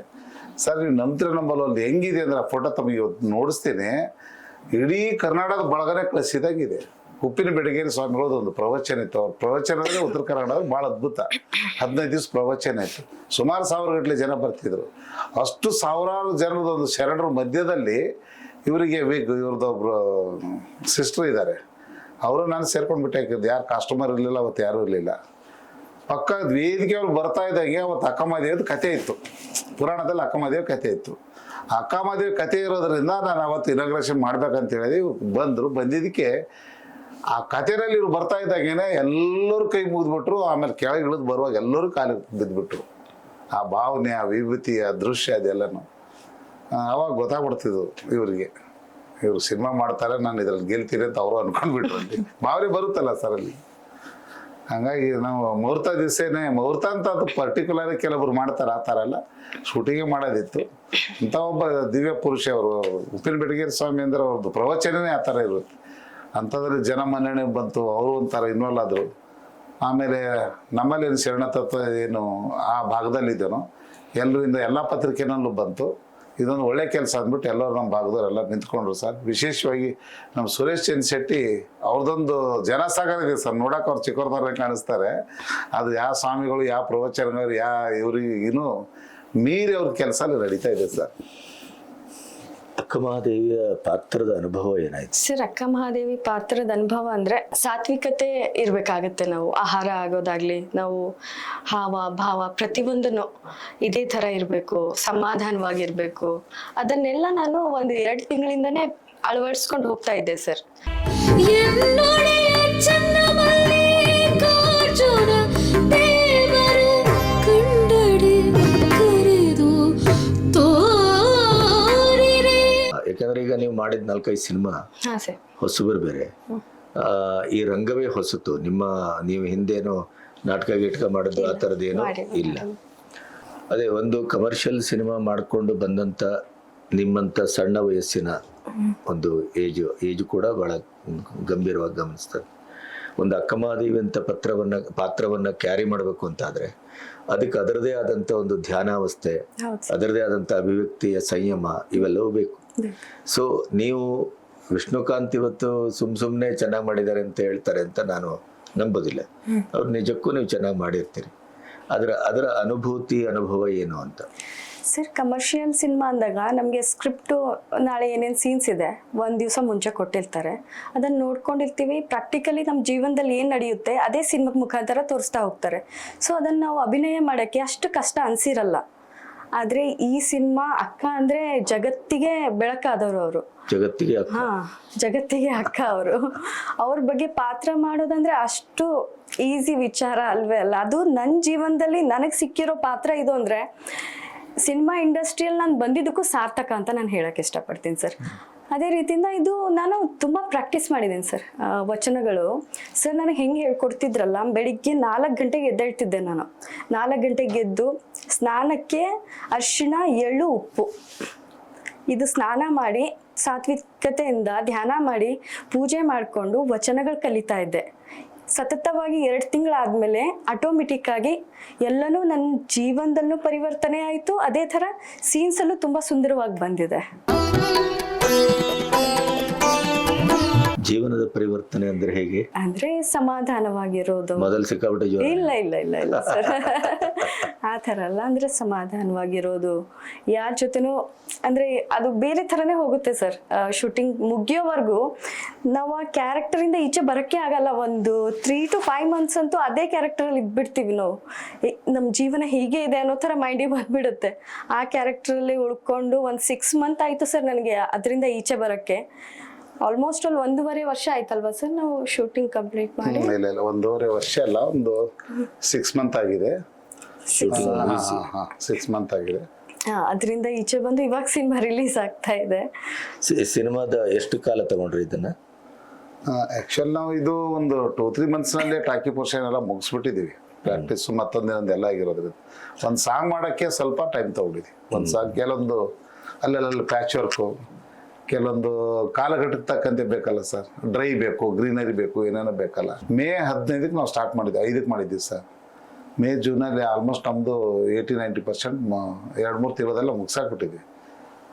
ಸರ್, ನೀವು ನಂಬ್ತಿರೋ ನಂಬಲ್ಲಿ ಒಂದು ಹೆಂಗಿದೆ ಅಂದ್ರೆ ಆ ಫೋಟೋ ತಮಗೆ ಇವತ್ತು ನೋಡಿಸ್ತೀನಿ. ಇಡೀ ಕರ್ನಾಟಕದ ಬಳಗನೆ ಕಳಿಸಿದಾಗಿದೆ. ಉಪ್ಪಿನ ಬೆಡಗೇರಿ ಸ್ವಾಮಿಗಳದ್ದು ಒಂದು ಪ್ರವಚನ ಇತ್ತು. ಅವ್ರ ಪ್ರವಚನ ಅಂದ್ರೆ ಉತ್ತರ ಕರ್ನಾಟಕ ಭಾಳ ಅದ್ಭುತ. ಹದಿನೈದು ದಿವಸ ಪ್ರವಚನ ಇತ್ತು. ಸುಮಾರು ಸಾವಿರ ಗಟ್ಟಲೆ ಜನ ಬರ್ತಿದ್ರು. ಅಷ್ಟು ಸಾವಿರಾರು ಜನರದ ಒಂದು ಶರಣರ ಮಧ್ಯದಲ್ಲಿ ಇವರಿಗೆ ಇವ್ರದ್ದು ಇವ್ರದ್ದೊಬ್ರು ಸಿಸ್ಟರ್ ಇದ್ದಾರೆ ಅವರು ನಾನು ಸೇರ್ಕೊಂಡು ಬಿಟ್ಟೆ ಯಾರು ಕಸ್ಟಮರ್ ಇರಲಿಲ್ಲ, ಅವತ್ತು ಯಾರೂ ಇರಲಿಲ್ಲ. ಪಕ್ಕ ವೇದಿಕೆ ಅವ್ರು ಬರ್ತಾ ಇದ್ದಾಗೆ ಅವತ್ತು ಅಕ್ಕಮಹಾದೇವ್ದು ಕತೆ ಇತ್ತು. ಪುರಾಣದಲ್ಲಿ ಅಕ್ಕಮಹಾದೇವ್ ಕತೆ ಇತ್ತು. ಅಕ್ಕಮಹಾದೇವ್ ಕತೆ ಇರೋದ್ರಿಂದ ನಾನು ಅವತ್ತು ಇನಾಗ್ರೇಷನ್ ಮಾಡ್ಬೇಕಂತ ಇವ್ರು ಬಂದರು. ಬಂದಿದ್ದಕ್ಕೆ ಆ ಕಥೆನಲ್ಲಿ ಇವ್ರು ಬರ್ತಾ ಇದ್ದಾಗೇನೆ ಎಲ್ಲರೂ ಕೈ ಮುಗಿದ್ಬಿಟ್ರು, ಆಮೇಲೆ ಕೆಳಗೆ ಇಳಿದು ಬರುವಾಗ ಎಲ್ಲರೂ ಕಾಲಿಗೆ ಬಿದ್ದುಬಿಟ್ರು ಆ ಭಾವನೆ, ಆ ವಿಭೂತಿ, ಆ ದೃಶ್ಯ ಅದೆಲ್ಲನೂ. ಅವಾಗ ಗೊತ್ತಾಗ್ಬಿಡ್ತಿದ್ವು ಇವರಿಗೆ. ಇವರು ಸಿನಿಮಾ ಮಾಡ್ತಾರೆ, ನಾನು ಇದ್ರಲ್ಲಿ ಗೆಲ್ತೀನಿ ಅಂತ ಅವರು ಅನ್ಕೊಂಡ್ಬಿಟ್ರು ಅಲ್ಲಿ. ಭಾವನೆ ಬರುತ್ತಲ್ಲ ಸರ್ ಅಲ್ಲಿ. ಹಾಗಾಗಿ ನಾವು ಮುಹೂರ್ತ ದಿವಸನೇ, ಮುಹೂರ್ತ ಅಂತ ಅದು ಪರ್ಟಿಕ್ಯುಲರ್ ಕೆಲವರು ಮಾಡ್ತಾರೆ, ಆ ಥರ ಎಲ್ಲ ಶೂಟಿಂಗೇ ಮಾಡೋದಿತ್ತು. ಇಂಥ ಒಬ್ಬ ದಿವ್ಯ ಪುರುಷ ಅವರು ಉಪ್ಪಿನ ಬೆಡಗೇರಿ ಸ್ವಾಮಿ ಅಂದ್ರೆ ಅವ್ರದ್ದು ಪ್ರವಚನನೇ ಆ ಥರ ಇರುತ್ತೆ. ಅಂಥದ್ರಲ್ಲಿ ಜನ ಮನ್ನಣೆ ಬಂತು, ಅವರು ಒಂಥರ ಇನ್ವಾಲ್ವ್ ಆದರು. ಆಮೇಲೆ ನಮ್ಮಲ್ಲಿ ಏನು ಶರಣ ತತ್ವ ಏನು ಆ ಭಾಗದಲ್ಲಿದ್ದೇನೋ ಎಲ್ಲರಿಂದ ಎಲ್ಲ ಪತ್ರಿಕೆನಲ್ಲೂ ಬಂತು. ಇದೊಂದು ಒಳ್ಳೆ ಕೆಲಸ ಅಂದ್ಬಿಟ್ಟು ಎಲ್ಲರೂ ನಮ್ಮ ಭಾಗದವರೆಲ್ಲ ನಿಂತ್ಕೊಂಡ್ರು ಸರ್. ವಿಶೇಷವಾಗಿ ನಮ್ಮ ಸುರೇಶ್ ಚಂದ್ ಶೆಟ್ಟಿ ಅವ್ರದ್ದೊಂದು ಜನಸಾಗರ ಇದೆ ಸರ್. ನೋಡಕ್ಕೆ ಅವ್ರು ಚಿಕ್ಕವ್ರದಾರ ಕಾಣಿಸ್ತಾರೆ. ಅದು ಯಾವ ಸ್ವಾಮಿಗಳು, ಯಾವ ಪ್ರವಚನಗಳು, ಯಾವ ಇವ್ರಿಗೆ ಏನು ಮೀರಿ ಅವ್ರ ಕೆಲಸ ನಡೀತಾ ಇದೆ ಸರ್. ಅಕ್ಕ ಮಹಾದೇವಿಯ ಪಾತ್ರದ ಅನುಭವ ಏನಾಯ್ತು? ಸರ್ ಅಕ್ಕ ಮಹಾದೇವಿ ಪಾತ್ರದ ಅನುಭವ ಅಂದ್ರೆ ಸಾತ್ವಿಕತೆ ಇರ್ಬೇಕಾಗತ್ತೆ ನಾವು. ಆಹಾರ ಆಗೋದಾಗ್ಲಿ ನಾವು ಹಾವ ಭಾವ ಪ್ರತಿಯೊಂದನ್ನು ಇದೇ ತರ ಇರಬೇಕು ಸಮಾಧಾನವಾಗಿರ್ಬೇಕು. ಅದನ್ನೆಲ್ಲ ನಾನು ಒಂದು ಎರಡು ತಿಂಗಳಿಂದನೇ ಅಳವಡಿಸ್ಕೊಂಡು ಹೋಗ್ತಾ ಇದ್ದೆ ಸರ್. ಯಾಕಂದ್ರೆ ಈಗ ನೀವು ಮಾಡಿದ ನಾಲ್ಕೈದು ಸಿನಿಮಾ ಹೊಸಬರು ಬೇರೆ. ಆ, ಈ ರಂಗವೇ ಹೊಸತು. ನಿಮ್ಮ ನೀವು ಹಿಂದೇನು ನಾಟಕ ಗೀಟಕ ಮಾಡೋದು ಆ ಥರದ್ದೇನು ಇಲ್ಲ. ಅದೇ ಒಂದು ಕಮರ್ಷಿಯಲ್ ಸಿನಿಮಾ ಮಾಡಿಕೊಂಡು ಬಂದಂಥ ನಿಮ್ಮಂತ ಸಣ್ಣ ವಯಸ್ಸಿನ ಒಂದು ಏಜು ಏಜು ಕೂಡ ಬಹಳ ಗಂಭೀರವಾಗಿ ಗಮನಿಸ್ತದೆ. ಒಂದು ಅಕ್ಕಮಹಾದೇವಿ ಅಂತ ಪತ್ರವನ್ನ ಪಾತ್ರವನ್ನ ಕ್ಯಾರಿ ಮಾಡಬೇಕು ಅಂತಾದ್ರೆ ಅದಕ್ಕೆ ಅದರದೇ ಆದಂತ ಒಂದು ಧ್ಯಾನಾವಸ್ಥೆ ಅದರದೇ ಆದಂತ ಅಭಿವ್ಯಕ್ತಿಯ ಸಂಯಮ ಇವೆಲ್ಲವೂ ಬೇಕು. ಸೊ ನೀವು ವಿಷ್ಣುಕಾಂತ್ ಇವತ್ತು ಸುಮ್ ಸುಮ್ಮನೆ ಚೆನ್ನಾಗಿ ಮಾಡಿದ್ದಾರೆ ಅಂತ ಹೇಳ್ತಾರೆ ಅಂತ ನಾನು ನಂಬೋದಿಲ್ಲ. ಅವ್ರು ನಿಜಕ್ಕೂ ನೀವು ಚೆನ್ನಾಗಿ ಮಾಡಿರ್ತೀರಿ. ಅದರ ಅದರ ಅನುಭೂತಿ, ಅನುಭವ ಏನು ಅಂತ? ಸರ್ ಕಮರ್ಷಿಯಲ್ ಸಿನಿಮಾ ಅಂದಾಗ ನಮಗೆ ಸ್ಕ್ರಿಪ್ಟು ನಾಳೆ ಏನೇನು ಸೀನ್ಸ್ ಇದೆ, ಒಂದು ದಿವಸ ಮುಂಚೆ ಕೊಟ್ಟಿರ್ತಾರೆ. ಅದನ್ನು ನೋಡ್ಕೊಂಡಿರ್ತೀವಿ ಪ್ರಾಕ್ಟಿಕಲಿ ನಮ್ಮ ಜೀವನದಲ್ಲಿ ಏನು ನಡೆಯುತ್ತೆ, ಅದೇ ಸಿನಿಮಾದ ಮುಖಾಂತರ ತೋರಿಸ್ತಾ ಹೋಗ್ತಾರೆ. ಸೊ ಅದನ್ನು ನಾವು ಅಭಿನಯ ಮಾಡೋಕ್ಕೆ ಅಷ್ಟು ಕಷ್ಟ ಅನಿಸಿರಲ್ಲ. ಆದರೆ ಈ ಸಿನಿಮಾ ಅಕ್ಕ ಅಂದ್ರೆ ಜಗತ್ತಿಗೆ ಬೆಳಕಾದವರು ಅವರು. ಜಗತ್ತಿಗೆ ಅಕ್ಕ. ಹಾ ಜಗತ್ತಿಗೆ ಅಕ್ಕ ಅವರು. ಅವ್ರ ಬಗ್ಗೆ ಪಾತ್ರ ಮಾಡೋದಂದ್ರೆ ಅಷ್ಟು ಈಸಿ ವಿಚಾರ ಅಲ್ವೇ ಅಲ್ಲ. ಅದು ನನ್ನ ಜೀವನದಲ್ಲಿ ನನಗೆ ಸಿಕ್ಕಿರೋ ಪಾತ್ರ ಇದು ಅಂದ್ರೆ ಸಿನಿಮಾ ಇಂಡಸ್ಟ್ರಿಯಲ್ಲಿ ನಾನು ಬಂದಿದ್ದಕ್ಕೂ ಸಾರ್ಥಕ ಅಂತ ನಾನು ಹೇಳಕ್ಕೆ ಇಷ್ಟಪಡ್ತೀನಿ ಸರ್. ಅದೇ ರೀತಿಯಿಂದ ಇದು ನಾನು ತುಂಬ ಪ್ರಾಕ್ಟೀಸ್ ಮಾಡಿದ್ದೀನಿ ಸರ್ ವಚನಗಳು. ಸರ್ ನನಗೆ ಹೆಂಗೆ ಹೇಳ್ಕೊಡ್ತಿದ್ರಲ್ಲ ಬೆಳಿಗ್ಗೆ ನಾಲ್ಕು ಗಂಟೆಗೆ ಎದ್ದೇಳ್ತಿದ್ದೆ ನಾನು. ನಾಲ್ಕು ಗಂಟೆಗೆ ಎದ್ದು ಸ್ನಾನಕ್ಕೆ ಅರಿಶಿಣ ಎಳ್ಳು ಉಪ್ಪು. ಇದು ಸ್ನಾನ ಮಾಡಿ ಸಾತ್ವಿಕತೆಯಿಂದ ಧ್ಯಾನ ಮಾಡಿ ಪೂಜೆ ಮಾಡಿಕೊಂಡು ವಚನಗಳು ಕಲಿತಾ ಇದ್ದೆ. ಸತತವಾಗಿ ಎರಡು ತಿಂಗಳಾದ್ಮೇಲೆ ಆಟೋಮೆಟಿಕ್ಕಾಗಿ ಎಲ್ಲನೂ ನನ್ನ ಜೀವನದಲ್ಲೂ ಪರಿವರ್ತನೆ ಆಯಿತು. ಅದೇ ಥರ ಸೀನ್ಸಲ್ಲೂ ತುಂಬ ಸುಂದರವಾಗಿ ಬಂದಿದೆ. ಜೀವನದ ಪರಿವರ್ತನೆ ಅಂದ್ರೆ ಹೇಗೆ? ಅಂದ್ರೆ ಸಮಾಧಾನವಾಗಿರೋದು. ಮೊದಲು ಇಲ್ಲ ಇಲ್ಲ ಇಲ್ಲ ಇಲ್ಲ ಸರ್. [LAUGHS] ಥರ ಅಲ್ಲ ಅಂದ್ರೆ ಸಮಾಧಾನವಾಗಿರೋದು. ಯಾರ ಜೊತೆನೂ ಅಂದ್ರೆ ಅದು ಬೇರೆ ಥರನೇ ಹೋಗುತ್ತೆ ಸರ್. ಶೂಟಿಂಗ್ ಮುಗಿಯೋವರೆಗೂ ನಾವು ಆ ಕ್ಯಾರೆಕ್ಟರಿಂದ ಈಚೆ ಬರೋಕ್ಕೆ ಆಗಲ್ಲ. ಒಂದು ತ್ರೀ ಟು ಫೈವ್ ಮಂತ್ಸ್ ಅಂತೂ ಅದೇ ಕ್ಯಾರೆಕ್ಟರಲ್ಲಿ ಇದ್ಬಿಡ್ತೀವಿ ನಾವು. ನಮ್ಮ ಜೀವನ ಹೀಗೆ ಇದೆ ಅನ್ನೋ ಥರ ಮೈಂಡಿಗೆ ಬಂದ್ಬಿಡುತ್ತೆ. ಆ ಕ್ಯಾರೆಕ್ಟರಲ್ಲಿ ಉಳ್ಕೊಂಡು ಒಂದು ಸಿಕ್ಸ್ ಮಂತ್ ಆಯಿತು ಸರ್ ನನಗೆ ಅದರಿಂದ ಈಚೆ ಬರೋಕ್ಕೆ. ಆಲ್ಮೋಸ್ಟ್ ಅಲ್ಲಿ ಒಂದೂವರೆ ವರ್ಷ ಆಯ್ತಲ್ವಾ ಸರ್ ನಾವು ಶೂಟಿಂಗ್ ಕಂಪ್ಲೀಟ್ ಮಾಡಿ? ಇಲ್ಲ ಇಲ್ಲ, ಒಂದೂವರೆ ವರ್ಷ ಅಲ್ಲ, ಒಂದು ಸಿಕ್ಸ್ ಮಂತ್ ಆಗಿದೆ. ಸಿಕ್ಸ್ ಮಂತ್ ಆಗಿದೆ. ಹಾ ಅದರಿಂದ ಈಚೆ ಬಂದು ಇವಾಗ ಸಿನಿಮಾ ರಿಲೀಸ್ ಆಗ್ತಾ ಇದೆ. ಸಿ- ಸಿನಿಮಾದ ಎಷ್ಟು ಕಾಲ ತಗೊಂಡ್ರಿ ಇದನ್ನ? ಆ್ಯಕ್ಚುಲ್ ನಾವು ಇದು ಒಂದು ಟೂ ತ್ರೀ ಮಂತ್ಸ್ನಲ್ಲೇ ಟಾಕಿ ಪೋರ್ಷನ್ ಎಲ್ಲ ಮುಗಿಸ್ಬಿಟ್ಟಿದ್ದೀವಿ ಪ್ರಾಕ್ಟೀಸ್ ಮತ್ತೊಂದಿನೊಂದು ಎಲ್ಲ ಆಗಿರೋದ್ರಿಂದ. ಒಂದು ಸಾಂಗ್ ಮಾಡೋಕ್ಕೆ ಸ್ವಲ್ಪ ಟೈಮ್ ತಗೊಂಡಿದ್ವಿ. ಒಂದು ಸಾಂಗ್ ಕೆಲವೊಂದು ಅಲ್ಲೆಲ್ಲ ಪ್ಯಾಚ್ ವರ್ಕು ಕೆಲವೊಂದು ಕಾಲಘಟ್ಟಕ್ಕೆ ತಕ್ಕಂತೆ ಬೇಕಲ್ಲ ಸರ್ ಡ್ರೈ ಬೇಕು ಗ್ರೀನರಿ ಬೇಕು ಏನೇನೋ ಬೇಕಲ್ಲ. ಮೇ ಹದಿನೈದಕ್ಕೆ ನಾವು ಸ್ಟಾರ್ಟ್ ಮಾಡಿದ್ವಿ ಐದಕ್ಕೆ ಮಾಡಿದ್ದೀವಿ ಸರ್ ಮೇ ಜೂನಲ್ಲಿ ಆಲ್ಮೋಸ್ಟ್ ನಮ್ಮದು ಏಯ್ಟಿ ನೈಂಟಿ ಪರ್ಸೆಂಟ್ ಎರಡು ಮೂರು ತಿಂಗಳದೆಲ್ಲ ಮುಗಿಸಾಕ್ಬಿಟ್ಟಿದ್ವಿ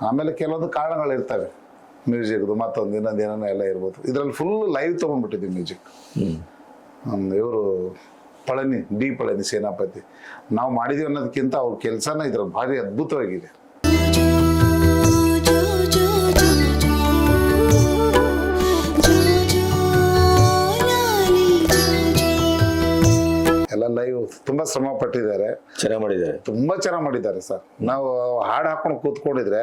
ಆಮೇಲೆ ಕೆಲವೊಂದು ಕಾರಣಗಳಿರ್ತವೆ ಮ್ಯೂಸಿಕ್ದು ಮತ್ತೊಂದು ಇನ್ನೊಂದು ಏನೇನೋ ಎಲ್ಲ ಇರ್ಬೋದು. ಇದರಲ್ಲಿ ಫುಲ್ ಲೈವ್ ತೊಗೊಂಡ್ಬಿಟ್ಟಿದ್ವಿ ಮ್ಯೂಸಿಕ್ ಇವರು ಪಳನಿ ಡಿ ಪಳನಿ ಸೇನಾಪತಿ. ನಾವು ಮಾಡಿದೀವಿ ಅನ್ನೋದಕ್ಕಿಂತ ಅವ್ರ ಕೆಲಸನ ಇದ್ರಲ್ಲಿ ಭಾರಿ ಅದ್ಭುತವಾಗಿದೆ. ಎಲ್ಲ ಲೈವ್ ತುಂಬಾ ಶ್ರಮ ಪಟ್ಟಿದ್ದಾರೆ. ಚೆನ್ನಾಗಿ ಮಾಡಿದ್ದಾರೆ. ತುಂಬಾ ಚೆನ್ನಾಗಿ ಮಾಡಿದ್ದಾರೆ ಸರ್. ನಾವು ಹಾಡು ಹಾಕೊಂಡು ಕೂತ್ಕೊಂಡಿದ್ರೆ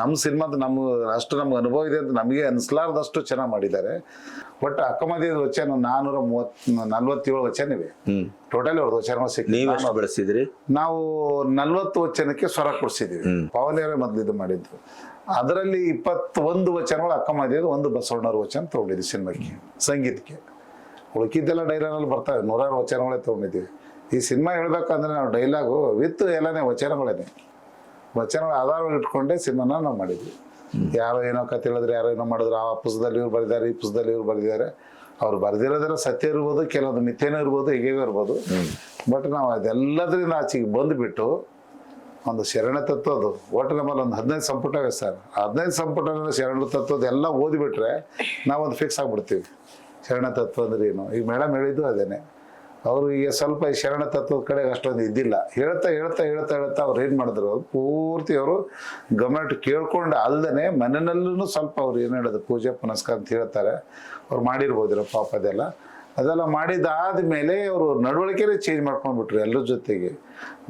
ನಮ್ಮ ಸಿನಿಮಾದ ನಮ್ಮ ಅಷ್ಟು ನಮ್ಗೆ ಅನುಭವ ಇದೆ ಅಂತ ನಮಗೆ ಅನಿಸ್ಲಾರ್ದಷ್ಟು ಚೆನ್ನಾಗಿ ಮಾಡಿದ್ದಾರೆ. ಬಟ್ ಅಕ್ಕಮದಿ ವಚನ ನಾನೂರ ಮೂವತ್ ನಲ್ವತ್ತೇಳು ವಚನ ಇವೆ. ಟೋಟಲ್ ಅವ್ರದ್ದು ವಚನ ಸಿಕ್ಕಿ ಬಳಸಿದ್ರಿ ನಾವು ನಲ್ವತ್ತು ವಚನಕ್ಕೆ ಸ್ವರ ಕೊಡಿಸಿದ್ವಿ ಪವನಿಯವರೇ ಮೊದಲು ಇದು ಮಾಡಿದ್ದು. ಅದರಲ್ಲಿ ಇಪ್ಪತ್ತೊಂದು ವಚನಗಳು ಅಕ್ಕಮದಿಯದ ಒಂದು ಬಸವಣ್ಣವ್ರ ವಚನ ತಗೊಂಡಿದ್ವಿ ಸಿನಿಮಾಕ್ಕೆ ಸಂಗೀತಕ್ಕೆ ಉಳ್ಕಿದ್ದೆಲ್ಲ ಡೈಲಾಗಲ್ಲಿ ಬರ್ತವೆ. ನೂರಾರು ವಚನಗಳೇ ತೊಗೊಂಡಿದ್ದೀವಿ. ಈ ಸಿನಿಮಾ ಹೇಳ್ಬೇಕಂದ್ರೆ ನಾವು ಡೈಲಾಗು ವಿತ್ ಎಲ್ಲನೇ ವಚನಗಳೇನೆ. ವಚನಗಳ ಆಧಾರ ಇಟ್ಕೊಂಡೇ ಸಿನಿಮಾನ ನಾವು ಮಾಡಿದ್ವಿ. ಯಾರೋ ಏನೋ ಕತೆ ಹೇಳಿದ್ರೆ ಯಾರೋ ಏನೋ ಮಾಡಿದ್ರು. ಆ ಪುಸ್ತಕದಲ್ಲಿ ಇವ್ರು ಬರೆದಿದ್ದಾರೆ, ಈ ಪುಸ್ತಕದಲ್ಲಿ ಇವ್ರು ಬರೆದಿದ್ದಾರೆ. ಅವ್ರು ಬರೆದಿರೋದ್ರ ಸತ್ಯ ಇರ್ಬೋದು, ಕೆಲವೊಂದು ಮಿಥ್ಯನೂ ಇರ್ಬೋದು ಹೀಗೆ ಇರ್ಬೋದು. ಬಟ್ ನಾವು ಅದೆಲ್ಲದರಿಂದ ಆಚೆಗೆ ಬಂದುಬಿಟ್ಟು ಒಂದು ಶರಣ ತತ್ವ ಅದು. ಒಟ್ಟು ನಮ್ಮಲ್ಲಿ ಒಂದು ಹದಿನೈದು ಸಂಪುಟವೇ ಸರ್. ಹದಿನೈದು ಸಂಪುಟ ಶರಣ ತತ್ವದ ಎಲ್ಲ ಓದಿಬಿಟ್ರೆ ನಾವೊಂದು ಫಿಕ್ಸ್ ಆಗ್ಬಿಡ್ತೀವಿ. ಶರಣ ತತ್ವ ಅಂದ್ರೆ ಏನು. ಈಗ ಮೇಡಮ್ ಹೇಳಿದ್ದು ಅದೇನೆ. ಅವರು ಈಗ ಸ್ವಲ್ಪ ಶರಣ ತತ್ವದ ಕಡೆಗೆ ಅಷ್ಟೊಂದು ಇದ್ದಿಲ್ಲ. ಹೇಳ್ತಾ ಹೇಳ್ತಾ ಹೇಳ್ತಾ ಹೇಳ್ತಾ ಅವ್ರು ಏನು ಮಾಡಿದ್ರು? ಪೂರ್ತಿ ಅವರು ಗಮನ ಕೇಳ್ಕೊಂಡು ಅಲ್ಲದೆ ಮನೆಯಲ್ಲೂ ಸ್ವಲ್ಪ ಅವ್ರು ಏನು ಹೇಳೋದು ಪೂಜೆ, ಪುನಸ್ಕಾರ ಅಂತ ಹೇಳ್ತಾರೆ. ಅವ್ರು ಮಾಡಿರ್ಬೋದಿರೋ ಪಾಪ ಅದೆಲ್ಲ. ಅದೆಲ್ಲ ಮಾಡಿದಾದ ಮೇಲೆ ಅವರು ನಡವಳಿಕೆನೇ ಚೇಂಜ್ ಮಾಡ್ಕೊಂಡ್ಬಿಟ್ರು ಎಲ್ಲರ ಜೊತೆಗೆ.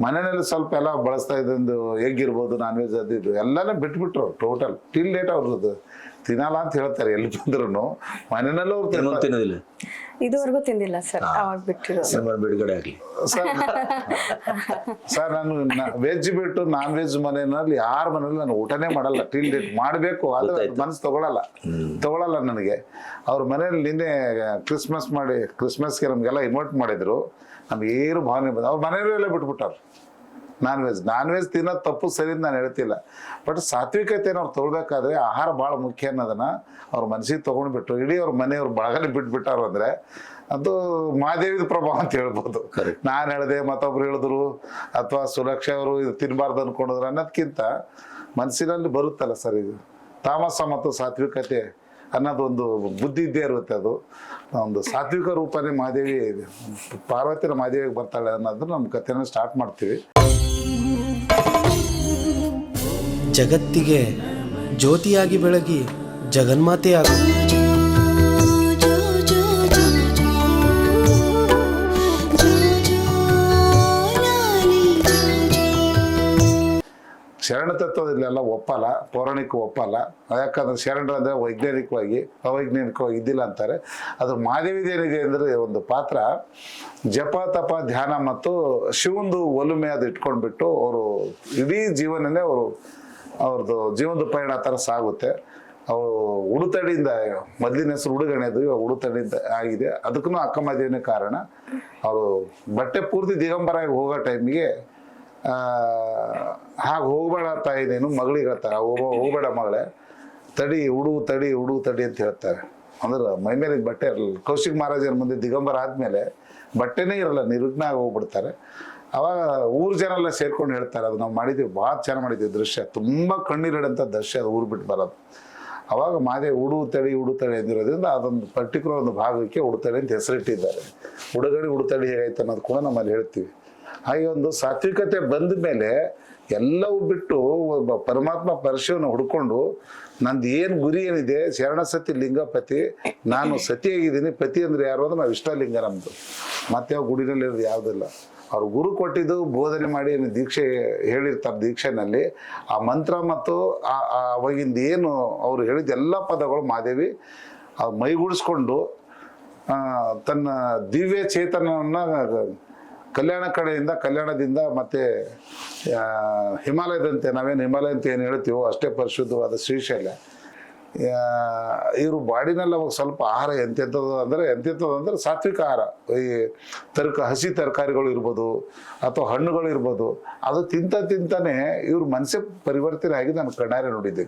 ಮನೆಯಲ್ಲಿ ಸ್ವಲ್ಪ ಎಲ್ಲ ಬಳಸ್ತಾ ಇದ್ದಂದು ಎಗ್ ಇರ್ಬೋದು ನಾನ್ ವೆಜ್ ಅದು ಇದು ಎಲ್ಲನೂ ಬಿಟ್ಬಿಟ್ರು ಟೋಟಲ್ ಟಿಲ್ ಡೇಟ್ ಅವ್ರದ್ದು. ತಿನ್ನಲ್ಲ ಅಂತ ಹೇಳ್ತಾರೆ ಎಲ್ಲಿ ಬಂದ್ರು ಮನೆಯಲ್ಲೂ ಅವ್ರು ತಿನ್ನೋದಿಲ್ಲ? ಇದುವರೆಗೂ ತಿಂದಿಲ್ಲ ಸರ್ ಅವಾಗ ಬಿಟ್ಟಿರೋ ಸಿನಿಮಾ ಬಿಡುಗಡೆ ಆಗಲಿ. ಸರ್ [LAUGHS] ಸರ್ ನಾನು ವೆಜ್ ಬಿಟ್ಟು ನಾನ್ ವೆಜ್ ಮನೆಯಲ್ಲಿ ಯಾರ ಮನೇಲಿ ನಾನು ಊಟನೇ ಮಾಡಲ್ಲ. ಟಿಲ್ ಡೇಟ್ ಮಾಡಬೇಕು ಆದ್ರೆ ಮನಸ್ಸು ತಗೊಳಲ್ಲ. ತಗೊಳಲ್ಲ ನನಗೆ. ಅವ್ರ ಮನೇಲಿ ನಿನ್ನೆ ಕ್ರಿಸ್ಮಸ್ ಮಾಡಿ ಕ್ರಿಸ್ಮಸ್ಗೆ ನಮಗೆಲ್ಲ ಇನ್ವೈಟ್ ಮಾಡಿದ್ರು. ನಮ್ಗೆ ಏನು ಭಾವನೆ ಬಂದ ಅವ್ರ ಮನೆಯವರೆಲ್ಲ ಬಿಟ್ಬಿಟ್ಟಾರೆ ನಾನ್ ವೆಜ್ ನಾನ್ ವೆಜ್ ತಿನ್ನೋದು ತಪ್ಪು ಸರಿ ನಾನು ಹೇಳ್ತಿಲ್ಲ. ಬಟ್ ಸಾತ್ವಿಕತೆನ ಅವ್ರು ತೊಗೊಳ್ಬೇಕಾದ್ರೆ ಆಹಾರ ಭಾಳ ಮುಖ್ಯ ಅನ್ನೋದನ್ನ ಅವ್ರ ಮನಸ್ಸಿಗೆ ತೊಗೊಂಡ್ಬಿಟ್ರು ಇಡೀ ಅವ್ರ ಮನೆಯವ್ರ ಬಾಗಲಿ ಬಿಟ್ಬಿಟ್ಟಾರು ಅಂದರೆ ಅದು ಮಾದೇವಿದ ಪ್ರಭಾವ ಅಂತ ಹೇಳ್ಬೋದು. ನಾನು ಹೇಳಿದೆ ಮತ್ತೊಬ್ರು ಹೇಳಿದ್ರು ಅಥವಾ ಸುರಕ್ಷೆ ಅವರು ಇದು ತಿನ್ನಬಾರ್ದು ಅನ್ಕೊಂಡಿದ್ರು ಅನ್ನೋದಕ್ಕಿಂತ ಮನಸ್ಸಿನಲ್ಲಿ ಬರುತ್ತಲ್ಲ ಸರ್ ಇದು. ತಾಮಸ ಮತ್ತು ಸಾತ್ವಿಕತೆ ಅನ್ನೋದೊಂದು ಬುದ್ಧಿ ಇದ್ದೇ ಇರುತ್ತೆ ಅದು. ಒಂದು ಸಾತ್ವಿಕ ರೂಪನೇ ಮಾದೇವಿ ಪಾರ್ವತಿನ ಮಾದೇವಿಗೆ ಬರ್ತಾಳೆ ಅನ್ನೋದು ನಮ್ಮ ಕಥೆನ ಸ್ಟಾರ್ಟ್ ಮಾಡ್ತೀವಿ. ಜಗತ್ತಿಗೆ ಜ್ಯೋತಿಯಾಗಿ ಬೆಳಗಿ ಜಗನ್ಮಾತೆಯಾಗ ಶರಣ ತತ್ವದಲ್ಲೆಲ್ಲ ಒಪ್ಪಲ್ಲ, ಪೌರಾಣಿಕ ಒಪ್ಪಲ್ಲ. ಯಾಕಂದ್ರೆ ಶರಣರು ಅಂದ್ರೆ ವೈಜ್ಞಾನಿಕವಾಗಿ, ಅವೈಜ್ಞಾನಿಕವಾಗಿ ಇದ್ದಿಲ್ಲ ಅಂತಾರೆ. ಅದು ಮಾದೇವಿದೇನಿದೆ ಅಂದರೆ ಒಂದು ಪಾತ್ರ. ಜಪ, ತಪ, ಧ್ಯಾನ ಮತ್ತು ಶಿವಂದು ಒಲುಮೆ ಅದು ಇಟ್ಕೊಂಡ್ಬಿಟ್ಟು ಅವರು ಇಡೀ ಜೀವನನೇ ಅವರು ಅವ್ರದ್ದು ಜೀವನದ ಪಯಣ ಆ ಥರ ಸಾಗುತ್ತೆ. ಅವರು ಉಡುತಡಿಯಿಂದ, ಮೊದಲಿನ ಹೆಸರು ಉಡುಗಣೆದು ಉಡುತಡಿಯಿಂದ ಆಗಿದೆ. ಅದಕ್ಕೂ ಅಕ್ಕಮಾದೇವಿನ ಕಾರಣ. ಅವರು ಬಟ್ಟೆ ಪೂರ್ತಿ ದಿಗಂಬರಾಗಿ ಹೋಗೋ ಟೈಮಿಗೆ ಹಾಗೆ ಹೋಗಬೇಡ ತಾಯಿ ನೀನು ಮಗಳಿಗೆ ಹೇಳ್ತಾರೆ. ಹೋಗ, ಹೋಗಬೇಡ ಮಗಳೇ. ತಡಿ ಉಡು ತಡಿ ಉಡು ತಡಿ ಅಂತ ಹೇಳ್ತಾರೆ. ಅಂದ್ರೆ ಮೈ ಮೇಲೆ ಬಟ್ಟೆ ಇರಲ್ಲ. ಕೌಶಿಕ್ ಮಹಾರಾಜರ ಮುಂದೆ ದಿಗಂಬರ ಆದಮೇಲೆ ಬಟ್ಟೆನೇ ಇರಲ್ಲ. ನಿರ್ವಿಘ್ನ ಆಗಿ ಹೋಗ್ಬಿಡ್ತಾರೆ. ಅವಾಗ ಊರು ಜನ ಸೇರ್ಕೊಂಡು ಹೇಳ್ತಾರೆ, ಅದು ನಾವು ಮಾಡಿದ್ವಿ ಭಾಳ ಚೆನ್ನಾಗಿ ಮಾಡಿದ್ದೀವಿ ದೃಶ್ಯ, ತುಂಬ ಕಣ್ಣೀರಿಡಂಥ ದೃಶ್ಯ ಅದು ಊರು ಬಿಟ್ಟು ಬರೋದು. ಅವಾಗ ಮಾದೇ ಉಡು ತಡಿ ಉಡುತಡಿ ಅಂದಿರೋದ್ರಿಂದ ಅದೊಂದು ಪರ್ಟಿಕ್ಯುಲರ್ ಒಂದು ಭಾಗಕ್ಕೆ ಉಡುತಡಿ ಅಂತ ಹೆಸರಿಟ್ಟಿದ್ದಾರೆ. ಉಡುಗಡೆ ಉಡುತಡಿ ಹೇಗಾಯ್ತು ಅನ್ನೋದು ಕೂಡ ನಮ್ಮಲ್ಲಿ ಹೇಳ್ತೀವಿ. ಹಾಗೆ ಒಂದು ಸಾತ್ವಿಕತೆ ಬಂದ ಮೇಲೆ ಎಲ್ಲವೂ ಬಿಟ್ಟು ಒಬ್ಬ ಪರಮಾತ್ಮ ಪರಶಿವನ ಹುಡ್ಕೊಂಡು, ನಂದು ಏನು ಗುರಿ ಏನಿದೆ, ಶರಣ ಸತಿ ಲಿಂಗಪತಿ ನಾನು ಸತಿಯಾಗಿದ್ದೀನಿ, ಪತಿ ಅಂದ್ರೆ ಯಾರು ಅಂದ್ರೆ ನಾವು ಇಷ್ಟಲಿಂಗ ನಮ್ದು. ಮತ್ತೆ ಯಾವ ಗುಡಿನಲ್ಲಿ ಇರೋದು ಯಾವುದಿಲ್ಲ. ಅವ್ರು ಗುರು ಕೊಟ್ಟಿದ್ದು ಬೋಧನೆ ಮಾಡಿ ದೀಕ್ಷೆ ಹೇಳಿರ್ತಾರೆ ದೀಕ್ಷೆನಲ್ಲಿ. ಆ ಮಂತ್ರ ಮತ್ತು ಆ ಅವಾಗಿಂದ ಏನು ಅವರು ಹೇಳಿದ ಎಲ್ಲ ಪದಗಳು ಮಾದೇವಿ ಮೈಗೂಡಿಸ್ಕೊಂಡು ತನ್ನ ದಿವ್ಯ ಚೇತನವನ್ನು ಕಲ್ಯಾಣ ಕಡೆಯಿಂದ, ಕಲ್ಯಾಣದಿಂದ ಮತ್ತೆ ಹಿಮಾಲಯದಂತೆ ನಾವೇನು ಹಿಮಾಲಯ ಅಂತ ಏನು ಹೇಳ್ತೀವೋ ಅಷ್ಟೇ ಪರಿಶುದ್ಧವಾದ ಶ್ರೀಶೈಲ. ಇವರು ಬಾಡಿನಲ್ಲಿ ಅವಾಗ ಸ್ವಲ್ಪ ಆಹಾರ ಎಂತೆಂಥದ್ದು ಅಂದರೆ ಎಂತೆಂಥದ್ದು ಅಂದರೆ ಸಾತ್ವಿಕ ಆಹಾರ. ಈ ತರಕ, ಹಸಿ ತರಕಾರಿಗಳು ಇರ್ಬೋದು, ಅಥವಾ ಹಣ್ಣುಗಳು ಇರ್ಬೋದು. ಅದು ತಿಂತ ತಿಂತಾನೆ ಇವ್ರ ಮನಸ್ಸೇ ಪರಿವರ್ತನೆ ಆಗಿ ನಾನು ಕಣ್ಣಾರೆ ನೋಡಿದ್ದೆ.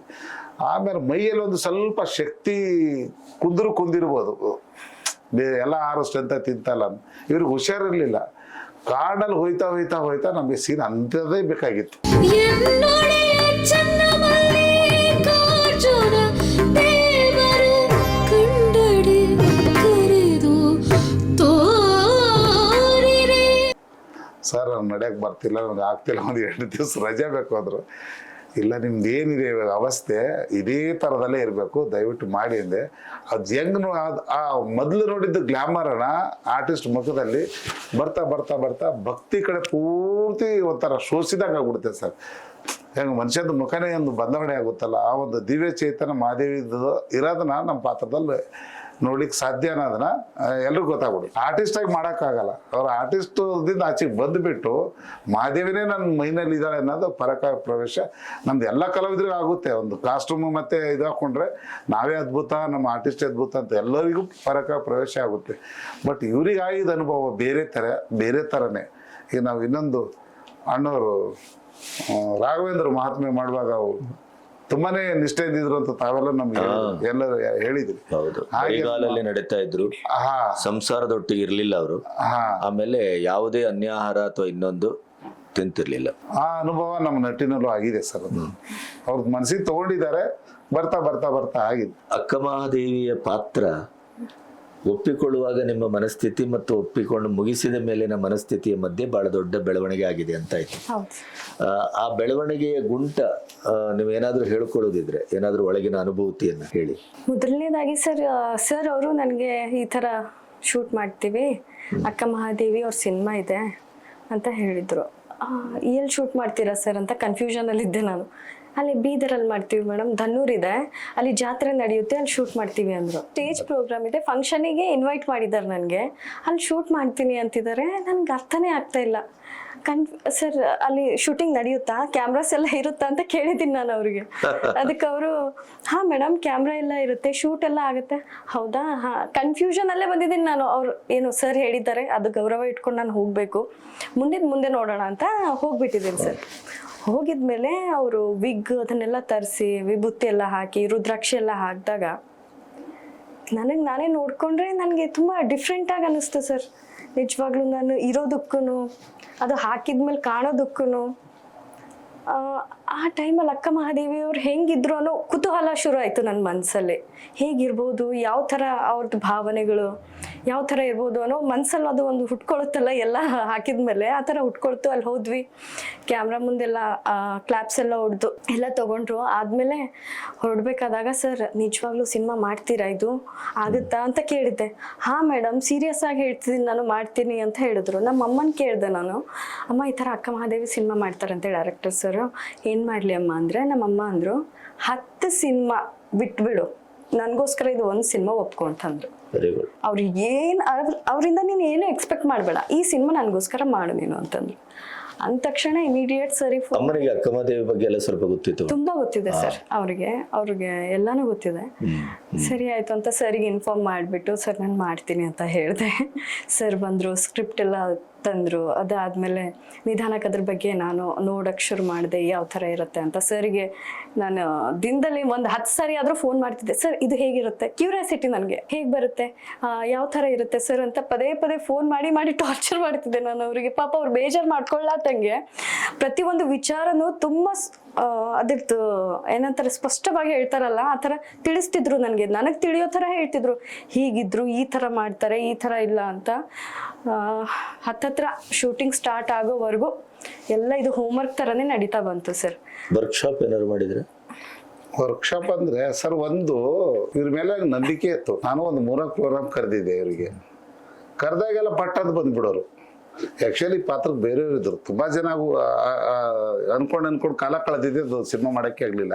ಆಮೇಲೆ ಮೈಯಲ್ಲಿ ಒಂದು ಸ್ವಲ್ಪ ಶಕ್ತಿ ಕುಂದರು ಕುಂದಿರ್ಬೋದು. ಎಲ್ಲ ಆರೋಷ್ಟು ಅಂತ ತಿಂತಲ್ಲ ಇವ್ರಿಗೆ ಹುಷಾರಿರಲಿಲ್ಲ. ಕಾಡಲ್ಲಿ ಹೋಯ್ತಾ ಹೋಯ್ತಾ ಹೋಯ್ತಾ ನಮಗೆ ಸೀನ್ ಅಂಥದ್ದೇ ಬೇಕಾಗಿತ್ತು. ಸರ್ ನಾನು ನಡೆಯಕ್ಕೆ ಬರ್ತಿಲ್ಲ, ನನಗೆ ಆಗ್ತಿಲ್ಲ, ಒಂದು ಎರಡು ದಿವಸ ರಜೆ ಬೇಕು ಅಂದರು. ಇಲ್ಲ, ನಿಮ್ದು ಏನಿದೆ ಇವಾಗ ಅವಸ್ಥೆ, ಇದೇ ಥರದಲ್ಲೇ ಇರಬೇಕು, ದಯವಿಟ್ಟು ಮಾಡಿ ಅಂದೆ. ಅದು ಹೆಂಗ್ನು ಅದು ಆ ಮೊದಲು ನೋಡಿದ್ದು ಗ್ಲಾಮರನ ಆರ್ಟಿಸ್ಟ್ ಮುಖದಲ್ಲಿ ಬರ್ತಾ ಬರ್ತಾ ಬರ್ತಾ ಭಕ್ತಿ ಕಡೆ ಪೂರ್ತಿ ಒಂಥರ ಶೋಷಿದಾಗ ಆಗ್ಬಿಡುತ್ತೆ ಸರ್ ಹೆಂಗೆ ಮನುಷ್ಯದ ಮುಖನೇ ಒಂದು ಬದಲಾವಣೆ ಆಗುತ್ತಲ್ಲ, ಆ ಒಂದು ದಿವ್ಯ ಚೈತನ್ಯ ಮಹಾದೇವಿದು ಇರೋದನ್ನ ನಮ್ಮ ಪಾತ್ರದಲ್ಲಿ ನೋಡ್ಲಿಕ್ಕೆ ಸಾಧ್ಯ ಅನ್ನೋದನ್ನ ಎಲ್ರಿಗೂ ಗೊತ್ತಾಗ್ಬಿಡಿ. ಆರ್ಟಿಸ್ಟ್ ಆಗಿ ಮಾಡೋಕ್ಕಾಗಲ್ಲ. ಅವ್ರ ಆರ್ಟಿಸ್ಟ್ ದಿಂದ ಆಚೆಗೆ ಬಂದುಬಿಟ್ಟು ಮಾದೇವಿನೇ ನನ್ನ ಮೈನಲ್ಲಿ ಇದ್ದಾಳೆ ಅನ್ನೋದು ಪರಕ ಪ್ರವೇಶ. ನಮ್ದು ಎಲ್ಲ ಕಲಾವಿದರಿಗೂ ಆಗುತ್ತೆ. ಒಂದು ಕಾಸ್ಟ್ಯೂಮ್ ಮತ್ತೆ ಇದು ಹಾಕೊಂಡ್ರೆ ನಾವೇ ಅದ್ಭುತ, ನಮ್ಮ ಆರ್ಟಿಸ್ಟ್ ಅದ್ಭುತ ಅಂತ ಎಲ್ಲರಿಗೂ ಪರಕ ಪ್ರವೇಶ ಆಗುತ್ತೆ. ಬಟ್ ಇವ್ರಿಗೆ ಆಗಿದ ಅನುಭವ ಬೇರೆ ಥರ ಬೇರೆ ಥರನೇ ಈಗ ನಾವು ಇನ್ನೊಂದು ಅಣ್ಣವರು ರಾಘವೇಂದ್ರ ಮಹಾತ್ಮೆ ಮಾಡುವಾಗ ತುಂಬಾನೇ ನಿಷ್ಠೆ ಇದ್ರು ಅಂತ ತಾವೆಲ್ಲ ನಮ್ಗೆ ಎಲ್ಲರೂ ಹೇಳಿದ್ರಿ. ಹೌದು. ಹಾಗೆ ಬರಿಗಾಲಲ್ಲಿ ನಡೀತಾ ಇದ್ರು. ಸಂಸಾರದೊಟ್ಟಿಗೆ ಇರ್ಲಿಲ್ಲ ಅವರು. ಆಮೇಲೆ ಯಾವುದೇ ಅನ್ಯಾಹಾರ ಅಥವಾ ಇನ್ನೊಂದು ತಿಂತಿರ್ಲಿಲ್ಲ. ಆ ಅನುಭವ ನಮ್ಮ ನಟಿನಲ್ಲೂ ಆಗಿದೆ ಸರ್ ಅದು. ಅವ್ರದ್ದು ಮನಸ್ಸಿಗೆ ತಗೊಂಡಿದ್ದಾರೆ ಬರ್ತಾ ಬರ್ತಾ ಬರ್ತಾ ಆಗಿದೆ. ಅಕ್ಕ ಮಹಾದೇವಿಯ ಪಾತ್ರ ಒಪ್ಪಿಕೊಳ್ಳುವಾಗ ನಿಮ್ಮ ಮನಸ್ಥಿತಿ ಮತ್ತು ಒಪ್ಪಿಕೊಂಡು ಮುಗಿಸಿದ ಮೇಲಿನ ಮನಸ್ಥಿತಿಯ ಮಧ್ಯೆ ಬಹಳ ದೊಡ್ಡ ಬೆಳವಣಿಗೆ ಆಗಿದೆ ಅಂತ ಆಯ್ತು. ಆ ಬೆಳವಣಿಗೆಯ ಗುಂಟ ನೀವು ಏನಾದರೂ ಹೇಳ್ಕೊಳ್ಳೋದಿದ್ರೆ ಏನಾದರೂ ಒಳಗಿನ ಅನುಭೂತಿಯನ್ನು ಹೇಳಿ. ಮೊದಲನೇದಾಗಿ ಸರ್ ಸರ್ ಅವರು ನನಗೆ ಈ ಥರ ಶೂಟ್ ಮಾಡ್ತೀವಿ. ಅಕ್ಕ ಮಹಾದೇವಿ ಅವ್ರ ಸಿನಿಮಾ ಇದೆ ಅಂತ ಹೇಳಿದರು. ಎಲ್ಲಿ ಶೂಟ್ ಮಾಡ್ತೀರಾ ಸರ್ ಅಂತ ಕನ್ಫ್ಯೂಷನಲ್ಲಿದ್ದೆ ನಾನು. ಅಲ್ಲಿ ಬೀದರಲ್ಲಿ ಮಾಡ್ತೀವಿ ಮೇಡಮ್ ಧನ್ನೂರ್ ಇದೆ. ಅಲ್ಲಿ ಜಾತ್ರೆ ನಡೆಯುತ್ತೆ, ಅಲ್ಲಿ ಶೂಟ್ ಮಾಡ್ತೀವಿ ಅಂದರು. ಸ್ಟೇಜ್ ಪ್ರೋಗ್ರಾಮ್ ಇದೆ ಫಂಕ್ಷನಿಗೆ ಇನ್ವೈಟ್ ಮಾಡಿದ್ದಾರೆ ನನಗೆ. ಅಲ್ಲಿ ಶೂಟ್ ಮಾಡ್ತೀನಿ ಅಂತಿದ್ದಾರೆ ನನಗೆ ಅರ್ಥನೇ ಆಗ್ತಾ ಇಲ್ಲ. ಕನ್ ಸರ್ ಅಲ್ಲಿ ಶೂಟಿಂಗ್ ನಡೆಯುತ್ತಾ? ಕ್ಯಾಮ್ರಾಸ್ ಎಲ್ಲ ಇರುತ್ತಾ ಅಂತ ಕೇಳಿದ್ದೀನಿ ನಾನು ಅವ್ರಿಗೆ. ಅದಕ್ಕೆ ಅವರು, ಹಾ ಮೇಡಮ್ ಕ್ಯಾಮ್ರಾ ಎಲ್ಲ ಇರುತ್ತೆ ಶೂಟ್ ಎಲ್ಲ ಆಗುತ್ತೆ. ಹೌದಾ? ಕನ್ಫ್ಯೂಷನ್ ಅಲ್ಲೇ ಬಂದಿದ್ದೀನಿ ನಾನು. ಅವ್ರು, ಏನು ಸರ್ ಹೇಳಿದ್ದಾರೆ, ಅದು ಗೌರವ ಇಟ್ಕೊಂಡು ನಾನು ಹೋಗಬೇಕು. ಮುಂದಿನ ಮುಂದೆ ನೋಡೋಣ ಅಂತ ಹೋಗ್ಬಿಟ್ಟಿದ್ದೀನಿ ಸರ್ ಹೋಗಿದ್ಮೇಲೆ ಅವರು ವಿಗ್ ಅದನ್ನೆಲ್ಲ ತರಿಸಿ, ವಿಭೂತಿ ಎಲ್ಲ ಹಾಕಿ, ರುದ್ರಾಕ್ಷಿ ಎಲ್ಲ ಹಾಕಿದಾಗ ನನಗೆ ನಾನೇ ನೋಡಿಕೊಂಡ್ರೆ ನನಗೆ ತುಂಬ ಡಿಫ್ರೆಂಟಾಗಿ ಅನ್ನಿಸ್ತು ಸರ್. ನಿಜವಾಗ್ಲೂ ನಾನು ಇರೋದಕ್ಕೂ ಅದು ಹಾಕಿದ್ಮೇಲೆ ಕಾಣೋದಕ್ಕೂ ಆ ಟೈಮಲ್ಲಿ ಅಕ್ಕ ಮಹಾದೇವಿ ಅವ್ರು ಹೆಂಗಿದ್ರು ಅನ್ನೋ ಕುತೂಹಲ ಶುರು ಆಯಿತು ನನ್ನ ಮನಸ್ಸಲ್ಲಿ ಹೇಗಿರ್ಬೋದು, ಯಾವ ಥರ ಅವ್ರದ್ದು ಭಾವನೆಗಳು, ಯಾವ ಥರ ಇರ್ಬೋದು ಅನ್ನೋ ಮನಸ್ಸಲ್ಲಿ ಅದು ಒಂದು ಹುಟ್ಕೊಳುತ್ತಲ್ಲ ಎಲ್ಲ ಹಾಕಿದ್ಮೇಲೆ ಆ ಥರ ಹುಟ್ಕೊಳ್ತು. ಅಲ್ಲಿ ಹೋದ್ವಿ. ಕ್ಯಾಮ್ರಾ ಮುಂದೆಲ್ಲ ಕ್ಲಾಪ್ಸ್ ಎಲ್ಲ ಹೊಡೆದು ಎಲ್ಲ ತೊಗೊಂಡ್ರು. ಆದಮೇಲೆ ಹೊರಡ್ಬೇಕಾದಾಗ ಸರ್, ನಿಜವಾಗ್ಲೂ ಸಿನಿಮಾ ಮಾಡ್ತೀರಾ ಇದು? ಆಗುತ್ತಾ? ಅಂತ ಕೇಳಿದ್ದೆ. ಹಾಂ ಮೇಡಮ್ ಸೀರಿಯಸ್ ಆಗಿ ಹೇಳ್ತಿದ್ದೀನಿ ನಾನು ಮಾಡ್ತೀನಿ ಅಂತ ಹೇಳಿದ್ರು. ನಮ್ಮ ಅಮ್ಮನ ಕೇಳಿದೆ ನಾನು. ಅಮ್ಮ, ಈ ಥರ ಅಕ್ಕ ಮಹಾದೇವಿ ಸಿನಿಮಾ ಮಾಡ್ತಾರಂತೆ ಡೈರೆಕ್ಟರ್ ಸರ್. ಮಾಡಲಿ ಅಮ್ಮ ಅಂದರೆ ನಮ್ಮಮ್ಮ ಅಂದರು ಹತ್ತು ಸಿನಿಮಾ ಬಿಟ್ಬಿಡು. ನನಗೋಸ್ಕರ ಇದು ಒಂದು ಸಿನಿಮಾ ಒಪ್ಕೊ ಅಂತಂದ್ರು ವೆರಿ ಗುಡ್ ಅವ್ರಿಗೆ ಏನು ಅವರಿಂದ ನೀನು ಏನು ಎಕ್ಸ್ಪೆಕ್ಟ್ ಮಾಡಬೇಡ. ಈ ಸಿನಿಮಾ ನನಗೋಸ್ಕರ ಮಾಡು ನೀನು ಅಂತಂದ್ರು ಅಂದ ತಕ್ಷಣ ಇಮಿಡಿಯೇಟ್ ಸರಿ ಅಮ್ಮನಿಗೆ ಅಕ್ಕಮದೇವಿ ಬಗ್ಗೆ ಎಲ್ಲ ಸ್ವಲ್ಪ ಗೊತ್ತಿತ್ತು. ತುಂಬಾ ಗೊತ್ತಿದೆ ಸರ್ ಅವ್ರಿಗೆ. ಅವ್ರಿಗೆ ಎಲ್ಲಾನು ಗೊತ್ತಿದೆ. ಸರಿ ಆಯ್ತು ಅಂತ ಸರಿಗೆ ಇನ್ಫಾರ್ಮ್ ಮಾಡಿಬಿಟ್ಟು ಸರ್ ನಾನು ಮಾಡ್ತೀನಿ ಅಂತ ಹೇಳಿದೆ. ಸರ್ ಬಂದರು ಸ್ಕ್ರಿಪ್ಟ್ ಎಲ್ಲ ತಂದರು. ಅದಾದಮೇಲೆ ನಿಧಾನಕ್ಕೆ ಅದ್ರ ಬಗ್ಗೆ ನಾನು ನೋಡಕ್ಕೆ ಶುರು ಮಾಡಿದೆ, ಯಾವ ಥರ ಇರುತ್ತೆ ಅಂತ. ಸರ್ಗೆ ನಾನು ದಿನದಲ್ಲಿ ಒಂದು ಹತ್ತು ಸಾರಿ ಆದರೂ ಫೋನ್ ಮಾಡ್ತಿದ್ದೆ. ಸರ್, ಇದು ಹೇಗಿರುತ್ತೆ? ಕ್ಯೂರಿಯಾಸಿಟಿ ನನಗೆ. ಹೇಗೆ ಬರುತ್ತೆ? ಯಾವ ಥರ ಇರುತ್ತೆ ಸರ್? ಅಂತ ಪದೇ ಪದೇ ಫೋನ್ ಮಾಡಿ ಮಾಡಿ ಟಾರ್ಚರ್ ಮಾಡ್ತಿದ್ದೆ ನಾನು ಅವರಿಗೆ. ಪಾಪ ಅವ್ರು ಬೇಜಾರು ಮಾಡ್ಕೊಳ್ಳಾತಂಗೆ ಪ್ರತಿಯೊಂದು ವಿಚಾರನೂ ತುಂಬ ಅದ್ರದ್ದು ಏನಂತಾರೆ ಸ್ಪಷ್ಟವಾಗಿ ಹೇಳ್ತಾರಲ್ಲ ಆ ಥರ ತಿಳಿಸ್ತಿದ್ರು ನನಗೆ. ನನಗೆ ತಿಳಿಯೋ ಥರ ಹೇಳ್ತಿದ್ರು. ಹೀಗಿದ್ರು ಈ ಥರ ಮಾಡ್ತಾರೆ ಈ ಥರ ಇಲ್ಲ ಅಂತ. ಹತ್ತತ್ರ ಶೂಟಿಂಗ್ ಸ್ಟಾರ್ಟ್ ಆಗೋವರೆಗೂ ಎಲ್ಲ ಇದು ಹೋಮ್ವರ್ಕ್ ಥರನೇ ನಡೀತಾ ಬಂತು ಸರ್ ವರ್ಕ್ಶಾಪ್ ಏನಾದ್ರು ಮಾಡಿದ್ರೆ? ವರ್ಕ್ಶಾಪ್ ಅಂದ್ರೆ ಸರ್ ಒಂದು ಇವ್ರ ಮೇಲೆ ನಂಬಿಕೆ ಇತ್ತು. ನಾನು ಒಂದು ಮೂರಕ್ಕೆ ಪ್ರೋಗ್ರಾಮ್ ಕರೆದಿದ್ದೆ ಇವರಿಗೆ. ಕರೆದಾಗೆಲ್ಲ ಪಟ್ಟದ್ದು ಬಂದ್ಬಿಡೋರು. ಆ್ಯಕ್ಚುಲಿ ಪಾತ್ರ ಬೇರೆಯವ್ರು ಇದ್ರು. ತುಂಬ ಜನ ಅನ್ಕೊಂಡು ಅನ್ಕೊಂಡು ಕಾಲ ಕಳೆದಿದ್ದು ಸಿನಿಮಾ ಮಾಡೋಕ್ಕೆ ಆಗಲಿಲ್ಲ.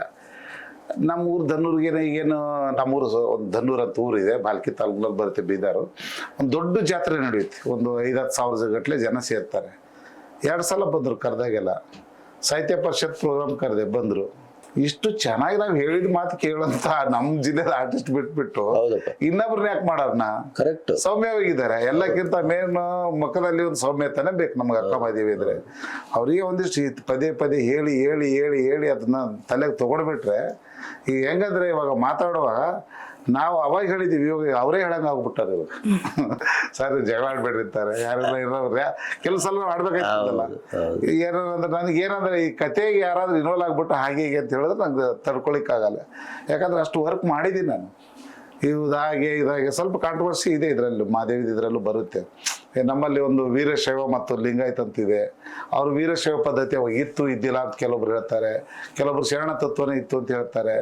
ನಮ್ಮ ಊರು ಧನ್ನೂರಿಗೆ ಈಗೇನು, ನಮ್ಮೂರು ಒಂದು ಧನ್ನೂರು ಅಂತ ಊರಿದೆ, ಬಾಲ್ಕಿ ತಾಲೂಕಿನಲ್ಲಿ ಬರುತ್ತೆ ಬೀದಾರು. ಒಂದು ದೊಡ್ಡ ಜಾತ್ರೆ ನಡೆಯುತ್ತೆ. ಒಂದು ಐದತ್ತು ಸಾವಿರ ಗಟ್ಟಲೆ ಜನ ಸೇರ್ತಾರೆ. ಎರಡು ಸಲ ಬಂದರು ಕರೆದಾಗೆಲ್ಲ. ಸಾಹಿತ್ಯ ಪರಿಷತ್ ಪ್ರೋಗ್ರಾಮ್ ಕರೆದೆ ಬಂದರು. ಇಷ್ಟು ಚೆನ್ನಾಗಿ ನಾವು ಹೇಳಿದ ಮಾತು ಕೇಳಂತ ನಮ್ಮ ಜಿಲ್ಲೆದ ಆರ್ಟಿಸ್ಟ್ ಬಿಟ್ಬಿಟ್ಟು ಇನ್ನೊಬ್ರನ್ನ ಯಾಕೆ ಮಾಡೋರ್ನ ಕರೆಕ್ಟ್ ಸೌಮ್ಯವಾಗಿದ್ದಾರೆ. ಎಲ್ಲಕ್ಕಿಂತ ಮೇನ್ ಮಕ್ಕಳಲ್ಲಿ ಒಂದು ಸೌಮ್ಯತನೇ ಬೇಕು ನಮ್ಗೆ ಅಕ್ಕ ಮಾದೇವಿ ಇದ್ರೆ. ಅವರಿಗೆ ಒಂದಿಷ್ಟು ಈ ಪದೇ ಪದೇ ಹೇಳಿ ಹೇಳಿ ಹೇಳಿ ಹೇಳಿ ಅದನ್ನ ತಲೆಗೆ ತಗೊಂಡ್ಬಿಟ್ರೆ ಈಗ ಹೆಂಗಂದ್ರೆ ಇವಾಗ ಮಾತಾಡುವಾಗ ನಾವು ಅವಾಗ ಹೇಳಿದೀವಿ ಇವಾಗ ಅವರೇ ಹೇಳಂಗ ಆಗ್ಬಿಟ್ಟಾರೆ ಇವಾಗ. ಸರ್ ಜಗಳ ಆಡ್ಬೇಡ್ರಿ ಅಂತಾರೆ ಯಾರೆಲ್ಲ ಇರೋರು ಕೆಲಸ ಆಡ್ಬೇಕಾಗ್ತದಲ್ಲ. ಏನಾರ ಅಂದ್ರೆ ನನಗೆ ಏನಂದ್ರೆ ಈ ಕತೆಗೆ ಯಾರಾದ್ರೂ ಇನ್ವಾಲ್ವ್ ಆಗ್ಬಿಟ್ಟು ಹಾಗೆ ಹೀಗೆ ಅಂತ ಹೇಳಿದ್ರೆ ನಂಗೆ ತಡ್ಕೊಳಿಕ್ಕಾಗಲ್ಲ. ಯಾಕಂದ್ರೆ ಅಷ್ಟು ವರ್ಕ್ ಮಾಡಿದ್ದೀನಿ ನಾನು. ಇದಾಗೆ ಇದಾಗೆ ಸ್ವಲ್ಪ ಕಾಂಟ್ರವರ್ಸಿ ಇದೆ ಇದರಲ್ಲಿ ಮಾದೇವಿ ಇದರಲ್ಲೂ ಬರುತ್ತೆ. ನಮ್ಮಲ್ಲಿ ಒಂದು ವೀರಶೈವ ಮತ್ತು ಲಿಂಗಾಯತ್ ಅಂತಿದೆ. ಅವರು ವೀರಶೈವ ಪದ್ಧತಿ ಅವಾಗ ಇತ್ತು, ಇದ್ದಿಲ್ಲ ಅಂತ ಕೆಲವೊಬ್ರು ಹೇಳ್ತಾರೆ. ಕೆಲವೊಬ್ರು ಶರಣ ತತ್ವನೇ ಇತ್ತು ಅಂತ ಹೇಳ್ತಾರೆ.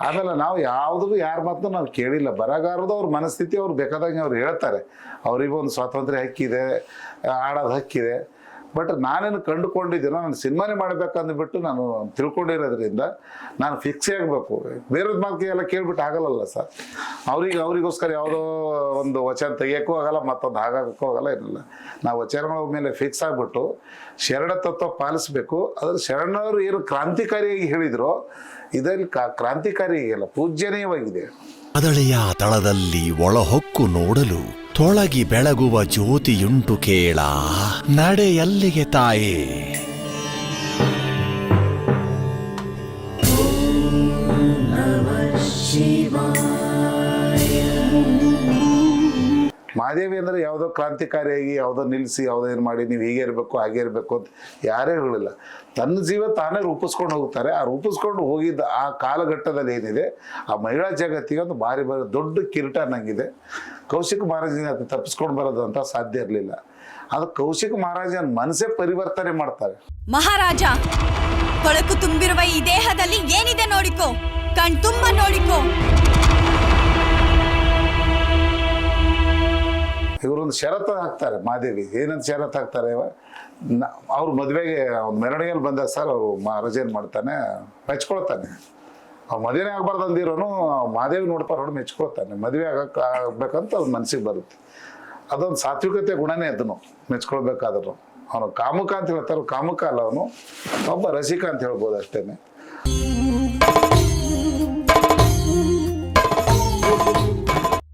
ಅದೆಲ್ಲ ನಾವು ಯಾವುದೂ ಯಾರ ಮಾತನ್ನು ನಾವು ಕೇಳಿಲ್ಲ. ಬರಗಾರದು ಅವ್ರ ಮನಸ್ಥಿತಿ ಅವ್ರು ಬೇಕಾದಂಗೆ ಅವ್ರು ಹೇಳ್ತಾರೆ. ಅವರಿಗೂ ಒಂದು ಸ್ವಾತಂತ್ರ್ಯ ಹಕ್ಕಿದೆ, ಆಡೋದು ಹಕ್ಕಿದೆ. ಬಟ್ ನಾನೇನು ಕಂಡುಕೊಂಡಿದ್ದೀನೋ, ನಾನು ಸಿನಿಮಾನೇ ಮಾಡಬೇಕಂದ್ಬಿಟ್ಟು ನಾನು ತಿಳ್ಕೊಂಡಿರೋದ್ರಿಂದ ನಾನು ಫಿಕ್ಸೇ ಆಗಬೇಕು. ಬೇರೆಯವ್ರ ಮಾತು ಎಲ್ಲ ಕೇಳ್ಬಿಟ್ಟು ಆಗಲ್ಲಲ್ಲ ಸರ್ ಅವ್ರಿಗೆ, ಅವರಿಗೋಸ್ಕರ ಯಾವುದೋ ಒಂದು ವಚನ ತೆಗಿಯೋಕ್ಕೂ ಆಗಲ್ಲ, ಮತ್ತೊಂದು ಹಾಗಾಗಕ್ಕೂ ಆಗಲ್ಲ, ಏನಿಲ್ಲ. ನಾವು ವಚನಗಳ ಮೇಲೆ ಫಿಕ್ಸ್ ಆಗಿಬಿಟ್ಟು ಶರಣ ತತ್ವ ಪಾಲಿಸ್ಬೇಕು. ಅದ್ರ ಶರಣರು ಏನು ಕ್ರಾಂತಿಕಾರಿಯಾಗಿ ಹೇಳಿದ್ರು, ಇದರಲ್ಲಿ ಕ್ರಾಂತಿಕಾರಿಯಾಗಿಲ್ಲ ಪೂಜ್ಯನೀಯವಾಗಿದೆ. ಅದಳೆಯ ತಳದಲ್ಲಿ ಒಳಹೊಕ್ಕು ನೋಡಲು ತೊಳಗಿ ಬೆಳಗುವ ಜ್ಯೋತಿಯುಂಟು ಕೇಳ. ನಡೆಯಲ್ಲಿಗೆ ತಾಯೇ. ಮಾದೇವಿ ಅಂದರೆ ಯಾವುದೋ ಕ್ರಾಂತಿಕಾರಿಯಾಗಿ ಯಾವುದೋ ನಿಲ್ಲಿಸಿ ಯಾವುದೋ ಏನು ಮಾಡಿ ನೀವು ಹೀಗೆ ಇರಬೇಕು, ಹಾಗೆ ಇರಬೇಕು ಅಂತ ಯಾರೇ ಹೇಳಿಲ್ಲ ತನ್ನ ಜೀವ ತಾನೇ ರೂಪಿಸ್ಕೊಂಡು ಹೋಗ್ತಾರೆ. ಆ ರೂಪಿಸ್ಕೊಂಡು ಹೋಗಿದ್ದ ಆ ಕಾಲಘಟ್ಟದಲ್ಲಿ ಏನಿದೆ, ಆ ಮಹಿಳಾ ಜಗತ್ತಿಗೆ ಒಂದು ಭಾರಿ ಭಾರಿ ದೊಡ್ಡ ಕಿರೀಟ ನಂಗಿದೆ ಕೌಶಿಕ್ ಮಹಾರಾಜನ ಅದು ತಪ್ಪಿಸ್ಕೊಂಡು ಬರೋದು ಅಂತ ಸಾಧ್ಯ ಇರಲಿಲ್ಲ. ಅದು ಕೌಶಿಕ್ ಮಹಾರಾಜನ ಮನಸ್ಸೇ ಪರಿವರ್ತನೆ ಮಾಡ್ತಾರೆ. ಮಹಾರಾಜ, ಕೊಳಕು ತುಂಬಿರುವ ಈ ದೇಹದಲ್ಲಿ ಏನಿದೆ ನೋಡಿಕೋ, ಕಣ್ ತುಂಬ ನೋಡಿಕೋ. ಇವರೊಂದು ಷರತ್ತು ಹಾಕ್ತಾರೆ ಮಾದೇವಿ. ಏನಂತ ಷರತ್ತು ಹಾಕ್ತಾರೆ ಅವ್ರ ಮದುವೆಗೆ ಒಂದು ಮೆರವಣಿಗೆಯಲ್ಲಿ ಬಂದಾಗ ಸರ್ ಅವರು ಮಹಾರಾಜ ಮಾಡ್ತಾನೆ? ಮೆಚ್ಕೊಳ್ತಾನೆ. ಅವ್ರು ಮದುವೆನೇ ಆಗ್ಬಾರ್ದು ಅಂದಿರೋನು ಮಾದೇವಿ ನೋಡ್ಪಾರ ಹೊಡೆ ಮೆಚ್ಕೊಳ್ತಾನೆ. ಮದುವೆ ಆಗಕ್ಕೆ ಆಗ್ಬೇಕಂತ ಅವ್ರ ಮನಸ್ಸಿಗೆ ಬರುತ್ತೆ. ಅದೊಂದು ಸಾತ್ವಿಕತೆ ಗುಣನೇ ಅದನ್ನು ಮೆಚ್ಕೊಳ್ಬೇಕಾದ್ರು ಅವನು ಕಾಮುಕ ಅಂತ ಹೇಳ್ತಾರೆ, ಕಾಮುಕ ಅಲ್ಲ ಅವನು. ಒಬ್ಬ ರಸಿಕ ಅಂತ ಹೇಳ್ಬೋದು ಅಷ್ಟೇನೆ.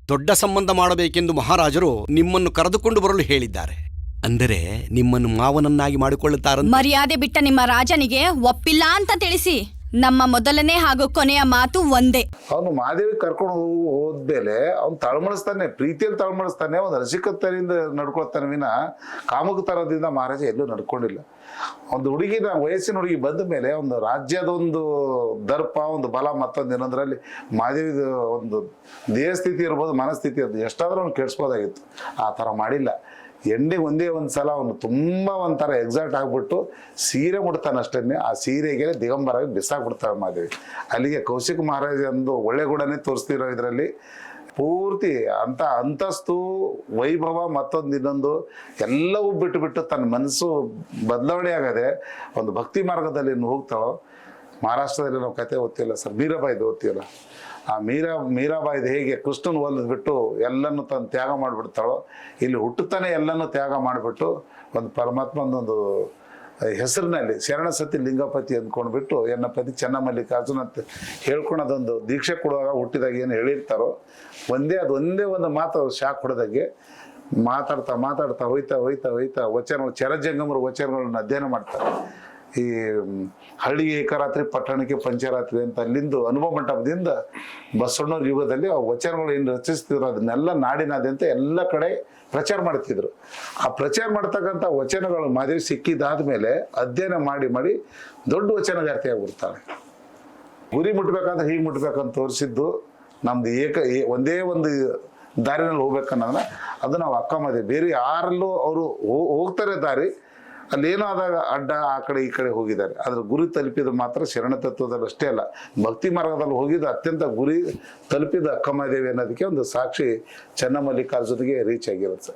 ದೊಡ್ಡ ಸಂಬಂಧ ಮಾಡಬೇಕೆಂದು ಮಹಾರಾಜರು ನಿಮ್ಮನ್ನು ಕರೆದುಕೊಂಡು ಬರಲು ಹೇಳಿದ್ದಾರೆ. ಅಂದರೆ ನಿಮ್ಮನ್ನು ಮಾವನನ್ನಾಗಿ ಮಾಡಿಕೊಳ್ಳುತ್ತಾರೆ ಮರ್ಯಾದೆ ಬಿಟ್ಟ ನಿಮ್ಮ ರಾಜನಿಗೆ ಒಪ್ಪಿಲ್ಲ ಅಂತ ತಿಳಿಸಿ. ನಮ್ಮ ಮೊದಲನೇ ಹಾಗೂ ಕೊನೆಯ ಮಾತು ಒಂದೇ. ಅವನು ಮಹಾದೇವಿ ಕರ್ಕೊಂಡು ಹೋದ್ಮೇಲೆ ಅವ್ನು ತಳಮಳಿಸ್ತಾನೆ, ಪ್ರೀತಿಯಲ್ಲಿ ತಳಮಳಿಸ್ತಾನೆ ಒಂದು ರಸಿಕತ್ತರಿಂದ ನಡ್ಕೊಳ್ತಾನೆ ವಿನ, ಕಾಮುಕತನದಿಂದ ಮಹಾರಾಜ ಎಲ್ಲೂ ನಡ್ಕೊಂಡಿಲ್ಲ. ಒಂದು ಹುಡುಗಿನ ವಯಸ್ಸಿನ ಹುಡುಗಿ ಬಂದ ಮೇಲೆ ಒಂದು ರಾಜ್ಯದ ಒಂದು ದರ್ಪ, ಒಂದು ಬಲ ಮತ್ತೊಂದು ಏನಂದ್ರಲ್ಲಿ ಮಾದೇವಿ ಒಂದು ದೇಹ ಸ್ಥಿತಿ ಇರ್ಬೋದು, ಮನಸ್ಥಿತಿ ಇರ್ಬೋದು, ಎಷ್ಟಾದ್ರೂ ಅವ್ನು ಕೆಡ್ಸ್ಬೋದಾಗಿತ್ತು. ಆ ಥರ ಮಾಡಿಲ್ಲ. ಎಣ್ಣೆ ಒಂದೇ ಒಂದು ಸಲ ಅವನು ತುಂಬ ಒಂಥರ ಎಕ್ಸಾಕ್ಟ್ ಆಗಿಬಿಟ್ಟು ಸೀರೆ ಮುಡ್ತಾನೆ ಅಷ್ಟೇ ಆ ಸೀರೆಗೆ ದಿಗಂಬರಾಗಿ ಬಿಸಾಕ್ಬಿಡ್ತಾರೆ ಮಾದೇವಿ. ಅಲ್ಲಿಗೆ ಕೌಶಿಕ್ ಮಹಾರಾಜ ಒಂದು ಒಳ್ಳೆ ಗುಣನೇ ತೋರಿಸ್ತಿರೋ ಇದರಲ್ಲಿ ಪೂರ್ತಿ ಅಂತ ಅಂತಸ್ತು, ವೈಭವ ಮತ್ತೊಂದು ಇನ್ನೊಂದು ಎಲ್ಲವೂ ಬಿಟ್ಟು ಬಿಟ್ಟು ತನ್ನ ಮನಸ್ಸು ಬದಲಾವಣೆ ಆಗದೆ ಒಂದು ಭಕ್ತಿ ಮಾರ್ಗದಲ್ಲಿ ಹೋಗ್ತಾಳೋ. ಮಹಾರಾಷ್ಟ್ರದಲ್ಲಿ ನಾವು ಕತೆ ಓದ್ತಿಲ್ಲ ಸರ್? ಮೀರಾಬಾಯ್ದು ಓದ್ತೀವಲ್ಲ ಆ ಮೀರಾ ಮೀರಾಬಾಯ್ದು ಹೇಗೆ ಕೃಷ್ಣನ್ ಹೊಲಿದ್ಬಿಟ್ಟು ಬಿಟ್ಟು ಎಲ್ಲನೂ ತನ್ನ ತ್ಯಾಗ ಮಾಡಿಬಿಡ್ತಾಳೋ, ಇಲ್ಲಿ ಹುಟ್ಟುತ್ತಾನೆ ಎಲ್ಲನೂ ತ್ಯಾಗ ಮಾಡಿಬಿಟ್ಟು ಒಂದು ಪರಮಾತ್ಮನೊಂದು ಹೆಸರಿನಲ್ಲಿ ಶರಣ ಸತಿ ಲಿಂಗಪತಿ ಅಂದ್ಕೊಂಡ್ಬಿಟ್ಟು ಎನ್ನ ಪತಿ ಚೆನ್ನಮಲ್ಲಿಕಾರ್ಜುನ ಅಂತ ಹೇಳ್ಕೊಳೋದೊಂದು ದೀಕ್ಷೆ ಕೊಡುವಾಗ ಹುಟ್ಟಿದಾಗ ಏನು ಹೇಳಿರ್ತಾರೋ, ಒಂದೇ, ಅದು ಒಂದೇ ಒಂದು ಮಾತು ಶಾಕ್ ಹೊಡೆದಾಗೆ ಮಾತಾಡ್ತಾ ಮಾತಾಡ್ತಾ ಹೋಯ್ತಾ ಹೋಯ್ತಾ ಹೋಯ್ತಾ ವಚನಗಳು ಚರಜಂಗಮರು ವಚನಗಳನ್ನ ಅಧ್ಯಯನ ಮಾಡ್ತಾರೆ. ಈ ಹಳ್ಳಿ ಏಕರಾತ್ರಿ ಪಟ್ಟಣಕ್ಕೆ ಪಂಚರಾತ್ರಿ ಅಂತ ಅಲ್ಲಿಂದು ಅನುಭವ ಮಂಟಪದಿಂದ ಬಸವಣ್ಣವ್ರ ಯುಗದಲ್ಲಿ ಆ ವಚನಗಳು ಏನು ರಚಿಸ್ತಿದ್ರು ಅದನ್ನೆಲ್ಲ ನಾಡಿನಾದ್ಯಂತ ಎಲ್ಲ ಕಡೆ ಪ್ರಚಾರ ಮಾಡ್ತಿದ್ರು. ಆ ಪ್ರಚಾರ ಮಾಡ್ತಕ್ಕಂಥ ವಚನಗಳು ಮಾದರಿ ಸಿಕ್ಕಿದಾದ ಮೇಲೆ ಅಧ್ಯಯನ ಮಾಡಿ ಮಾಡಿ ದೊಡ್ಡ ವಚನಗಾರ್ತಿ ಆಗ್ಬಿಡ್ತಾನೆ ಗುರಿ ಮುಟ್ಬೇಕಂತ ಹೀಗೆ ಮುಟ್ಬೇಕಂತ ತೋರಿಸಿದ್ದು ನಮ್ದು ಏಕ ಒಂದೇ ಒಂದು ದಾರಿನಲ್ಲಿ ಹೋಗ್ಬೇಕನ್ನೋದನ್ನ ಅದು ನಾವು ಅಕ್ಕ ಮದೆ ಬೇರೆ ಯಾರಲ್ಲೂ ಅವರು ಹೋಗ್ತಾರೆ ದಾರಿ. ಅಲ್ಲೇನೋ ಆದಾಗ ಅಡ್ಡ ಆ ಕಡೆ ಈ ಕಡೆ ಹೋಗಿದ್ದಾರೆ. ಅದ್ರ ಗುರಿ ತಲುಪಿದ ಮಾತ್ರ ಶರಣ ತತ್ವದಲ್ಲಿ ಅಷ್ಟೇ ಅಲ್ಲ, ಭಕ್ತಿ ಮಾರ್ಗದಲ್ಲಿ ಹೋಗಿದ್ದು ಅತ್ಯಂತ ಗುರಿ ತಲುಪಿದ ಅಕ್ಕಮಹಾದೇವಿ ಅನ್ನೋದಕ್ಕೆ ಒಂದು ಸಾಕ್ಷಿ ಚೆನ್ನಮಲ್ಲಿಕಾರ್ಜುನಿಗೆ ರೀಚ್ ಆಗಿರುತ್ತೆ